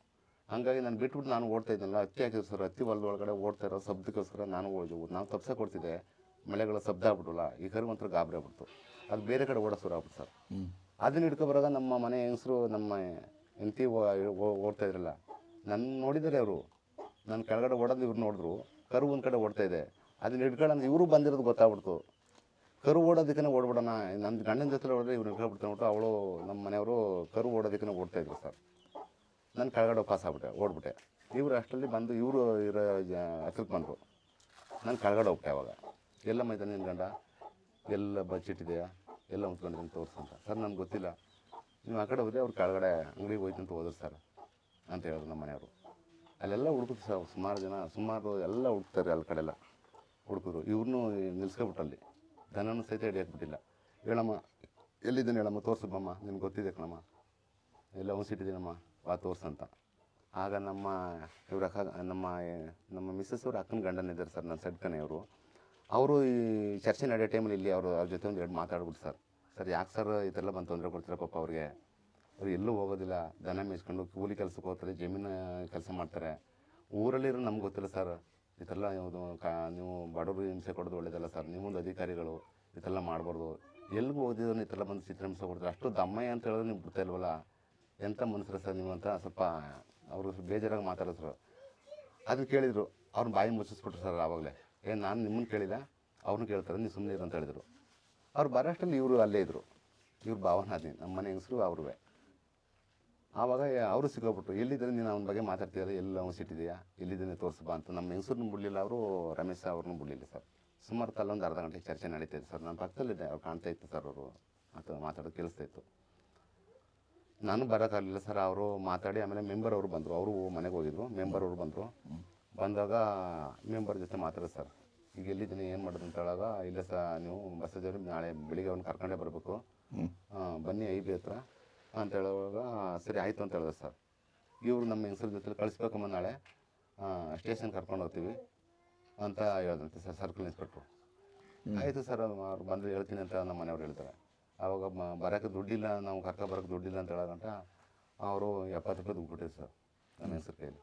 ಹಾಗಾಗಿ ನಾನು ಬಿಟ್ಬಿಟ್ಟು ನಾನು ಓಡ್ತಾ ಇದ್ದನಲ್ಲ ಹತ್ತಿ ಹಾಕಿದ್ರು ಸರ್ ಹತ್ತಿ ಹೊಲದ ಒಳಗಡೆ ಓಡ್ತಾ ಇರೋ ಶಬ್ದಕ್ಕೋಸ್ಕರ ನಾನು ಓಜು ನಾನು ತಪ್ಸೆ ಕೊಡ್ತಿದ್ದೆ ಮಳೆಗಳ ಶಬ್ದ ಆಗ್ಬಿಟ್ಟಲ್ಲ ಈ ಕರು ಮಾತ್ರ ಗಾಬರಿ ಆಗ್ಬಿಡ್ತು. ಅದು ಬೇರೆ ಕಡೆ ಓಡೋ ಶುರು ಆಗ್ಬಿಟ್ಟು ಸರ್. ಅದನ್ನ ಹಿಡ್ಕೊಬರಾಗ ನಮ್ಮ ಮನೆ ಹೆಂಗಸರು ನಮ್ಮ ಹೆಂಡತಿ ಓಡ್ತಾ ಇದ್ರಲ್ಲ ನನ್ನ ನೋಡಿದರೆ ಅವರು. ನನ್ನ ಕೆಳಗಡೆ ಓಡೋದು ಇವ್ರು ನೋಡಿದ್ರು ಕರು ಒಂದು ಕಡೆ ಓಡ್ತಾ ಇದೆ. ಅದನ್ನ ಹಿಡ್ಕೊಳ್ಳೋದು ಇವರು ಬಂದಿರೋದು ಗೊತ್ತಾಗ್ಬಿಡ್ತು. ಕರು ಓಡೋದಕ್ಕೆ ಓಡ್ಬಿಡೋಣ ನನ್ನ ಗಂಡನ ಜೊತೆ ಓಡಿದ್ರೆ ಇವ್ರು ಹಿಡ್ಕೊಬಿಡ್ತಾನೆ ಅವಳು ನಮ್ಮ ಮನೆಯವರು ಕರು ಓಡೋದಕ್ಕೆ ಓಡ್ತಾ ಇದ್ರು ಸರ್. ನಾನು ಕೆಳಗಡೆ ಪಾಸ್ ಆಗ್ಬಿಟ್ಟೆ, ಓಡ್ಬಿಟ್ಟೆ. ಇವರು ಅಷ್ಟರಲ್ಲಿ ಬಂದು ಇವರು ಇರೋ ಹತ್ರಕ್ಕೆ ಬಂದರು. ನಾನು ಕೆಳಗಡೆ ಹೋಗ್ಬಿಟ್ಟೆ ಅವಾಗ. ಎಲ್ಲ ಮೈದಾನ ಗಂಡ? ಎಲ್ಲ ಬಚ್ಚಿಟ್ಟಿದೆಯಾ? ಎಲ್ಲ ಮುತ್ಕೊಂಡಿದ್ದೀನಿ ತೋರಿಸು ಅಂತ. ಸರ್, ನನಗೆ ಗೊತ್ತಿಲ್ಲ. ನೀವು ಆ ಕಡೆ ಹೋದರೆ ಅವ್ರು ಕೆಳಗಡೆ ಅಂಗಡಿಗೆ ಅಂತ ಹೋದ್ರು ಸರ್ ಅಂತ ಹೇಳಿದ್ರು ನಮ್ಮ ಮನೆಯವರು. ಅಲ್ಲೆಲ್ಲ ಹುಡುಕಿದ್ರು ಸರ್ ಸುಮಾರು ಜನ, ಸುಮಾರು ಎಲ್ಲ ಹುಡುಕ್ತಾರೆ ಅಲ್ಲಿ ಕಡೆಲ್ಲ ಹುಡುಕಿದ್ರು ಇವ್ರನ್ನೂ ನಿಲ್ಸ್ಕೊಬಿಟ್ರಲ್ಲಿ. ದನನೂ ಸಹಿತ ಹಿಡಿಯಾಕ್ಬಿಟ್ಟಿಲ್ಲ. ಹೇಳಮ್ಮ, ಎಲ್ಲಿದ್ದಾನೆ ಹೇಳಮ್ಮ? ತೋರ್ಸಬ್ಬಮ್ಮ ನಿನ್ಗೆ ಗೊತ್ತಿದೆ ಕಣಮ್ಮ. ಎಲ್ಲ ಹೊಸಿಟ್ಟಿದ್ದೀನಮ್ಮ ಬಾ ತೋರ್ಸಂತ ಆಗ ನಮ್ಮ ಇವ್ರ ಅಕ್ಕ, ನಮ್ಮ ನಮ್ಮ ಮಿಸ್ಸಸ್ ಅವ್ರ ಅಕ್ಕನ ಗಂಡನ ಇದ್ದಾರೆ ಸರ್, ನನ್ನ ಸಡ್ಕನೆ ಅವರು ಅವರು ಈ ಚರ್ಚೆ ನಡೆಯೋ ಟೈಮಲ್ಲಿ ಇಲ್ಲಿ ಅವರು ಅವ್ರ ಜೊತೆ ಒಂದು ಎರಡು ಮಾತಾಡ್ಬಿಟ್ಟು ಸರ್. ಸರ್, ಯಾಕೆ ಸರ್ ಈ ಥರ ಬಂದು ತೊಂದರೆ ಕೊಡ್ತಾರೆ ಪಾಪ ಅವ್ರಿಗೆ? ಅವ್ರು ಎಲ್ಲೂ ಹೋಗೋದಿಲ್ಲ, ದನ ಮೇಯಿಸ್ಕೊಂಡು ಕೂಲಿ ಕೆಲಸಕ್ಕೆ ಹೋಗ್ತಾರೆ, ಜಮೀನು ಕೆಲಸ ಮಾಡ್ತಾರೆ. ಊರಲ್ಲಿರೋ ನಮ್ಗೆ ಗೊತ್ತಿಲ್ಲ ಸರ್. ಈ ಥರ ಯಾವುದು ಕಾ, ನೀವು ಬಡವರು ಹಿಂಸೆ ಕೊಡೋದು ಒಳ್ಳೇದಲ್ಲ ಸರ್. ನೀವೊಂದು ಅಧಿಕಾರಿಗಳು ಈ ಥರ ಮಾಡಬಾರ್ದು. ಎಲ್ಲಿಗೂ ಓದಿದ್ರು ಈ ಥರ ಬಂದು ಚಿತ್ರಹಿಂಸೆ ಕೊಡ್ತಾರೆ. ಅಷ್ಟು ದಮ್ಮಯ್ಯ ಅಂತ ಹೇಳಿದ್ರೆ ನೀವು ಬಿಡ್ತಾ ಇಲ್ವಲ್ಲ? ಎಂಥ ಮನುಷ್ಯರು ಸರ್ ನೀವು ಅಂತ ಸ್ವಲ್ಪ ಅವರು ಬೇಜಾರಾಗಿ ಮಾತಾಡಿದ್ರು. ಅದು ಕೇಳಿದರು. ಅವ್ರನ್ನ ಬಾಯಿ ಮುಚ್ಚಿಸ್ಬಿಟ್ರು ಸರ್ ಆವಾಗಲೇ. ಏ, ನಾನು ನಿಮ್ಮನ್ನು ಕೇಳಿಲ್ಲ. ಅವ್ರನ್ನ ಕೇಳ್ತಾರೆ. ನೀವು ಸುಮ್ಮನೆ ಅಂತ ಹೇಳಿದರು. ಅವ್ರು ಬರೋಷ್ಟಲ್ಲಿ ಇವರು ಅಲ್ಲೇ ಇದ್ದರು ಇವ್ರು ಭಾವನಾದಿ. ನಮ್ಮ ಮನೆ ಹೆಂಗಸರು ಅವ್ರವೇ. ಆವಾಗ ಅವರು ಸಿಗೋಬಿಟ್ರು ಎಲ್ಲಿದ್ದಾರೆ ನೀನು ಅವನ ಬಗ್ಗೆ ಮಾತಾಡ್ತಿದ್ದಾರೆ ಎಲ್ಲಿ ಅವ್ನು ಸಿಟ್ಟಿದೆಯಾ ಎಲ್ಲಿದ್ದಾನೆ ತೋರಿಸ್ಬಾ ಅಂತ. ನಮ್ಮ ಹೆಂಗಸರನ್ನು ಬಿಡಲಿಲ್ಲ ಅವರು, ರಮೇಶ್ ಅವ್ರನ್ನೂ ಬಿಡಲಿಲ್ಲ ಸರ್. ಸುಮಾರು ತಲ್ಲೊಂದು ಅರ್ಧ ಗಂಟೆ ಚರ್ಚೆ ನಡೀತಾ ಇತ್ತು ಸರ್. ನನ್ನ ಪಕ್ಕದಲ್ಲಿದ್ದೆ. ಅವ್ರು ಕಾಣ್ತಾ ಇತ್ತು ಸರ್ ಅವರು. ಮಾತಾಡೋದು ಕೇಳಿಸ್ತಾ ಇತ್ತು. ನಾನು ಬರೋಕ್ಕಾಗಲಿಲ್ಲ ಸರ್. ಅವರು ಮಾತಾಡಿ ಆಮೇಲೆ ಮೆಂಬರ್ ಅವರು ಬಂದರು. ಅವರು ಮನೆಗೆ ಹೋಗಿದ್ರು. ಮೆಂಬರ್ ಅವರು ಬಂದರು. ಬಂದಾಗ ಮೆಂಬರ್ ಜೊತೆ ಮಾತಾಡೋದು ಸರ್. ಈಗ ಎಲ್ಲಿದ್ದೀನಿ ಏನು ಮಾಡೋದು ಅಂತ ಹೇಳಾಗ ಇಲ್ಲ ಸರ್ ನೀವು ಬಸ್ಸದವ್ರು ನಾಳೆ ಬೆಳಿಗ್ಗೆ ಅವ್ನು ಕರ್ಕೊಂಡೇ ಬರಬೇಕು. ಬನ್ನಿ ಐ ಬಿ ಹತ್ರ. ಅಂತ ಹೇಳುವಾಗ ಸರಿ ಆಯಿತು ಅಂತ ಹೇಳಿದೆ ಸರ್. ಇವರು ನಮ್ಮ ಹೆಂಗಸ್ರ ಜೊತೆ ಕಳಿಸ್ಬೇಕಮ್ಮ ನಾಳೆ. ಸ್ಟೇಷನ್ ಕರ್ಕೊಂಡು ಹೋಗ್ತೀವಿ ಅಂತ ಹೇಳಿದಂತೆ ಸರ್ ಸರ್ಕಲ್ ಇನ್ಸ್ಪೆಕ್ಟ್ರು. ಆಯಿತು ಸರ್ ಅವ್ರು ಬಂದರೆ ಹೇಳ್ತೀನಿ ಅಂತ ನಮ್ಮ ಮನೆಯವ್ರು ಹೇಳ್ತಾರೆ. ಆವಾಗ ಮ- ಬರೋಕ್ಕೆ ದುಡ್ಡಿಲ್ಲ ನಾವು ಕರ್ಕೊ ಬರೋಕ್ಕೆ ದುಡ್ಡಿಲ್ಲ ಅಂತ ಹೇಳೋ ಗಂಟ ಅವರು ಎಪ್ಪತ್ತು ರೂಪಾಯಿ ದುಡ್ಡು ಕೊಟ್ಟಿದ್ರು ಸರ್ ನನ್ನ ಹೆಸರು ಕೈಲಿ.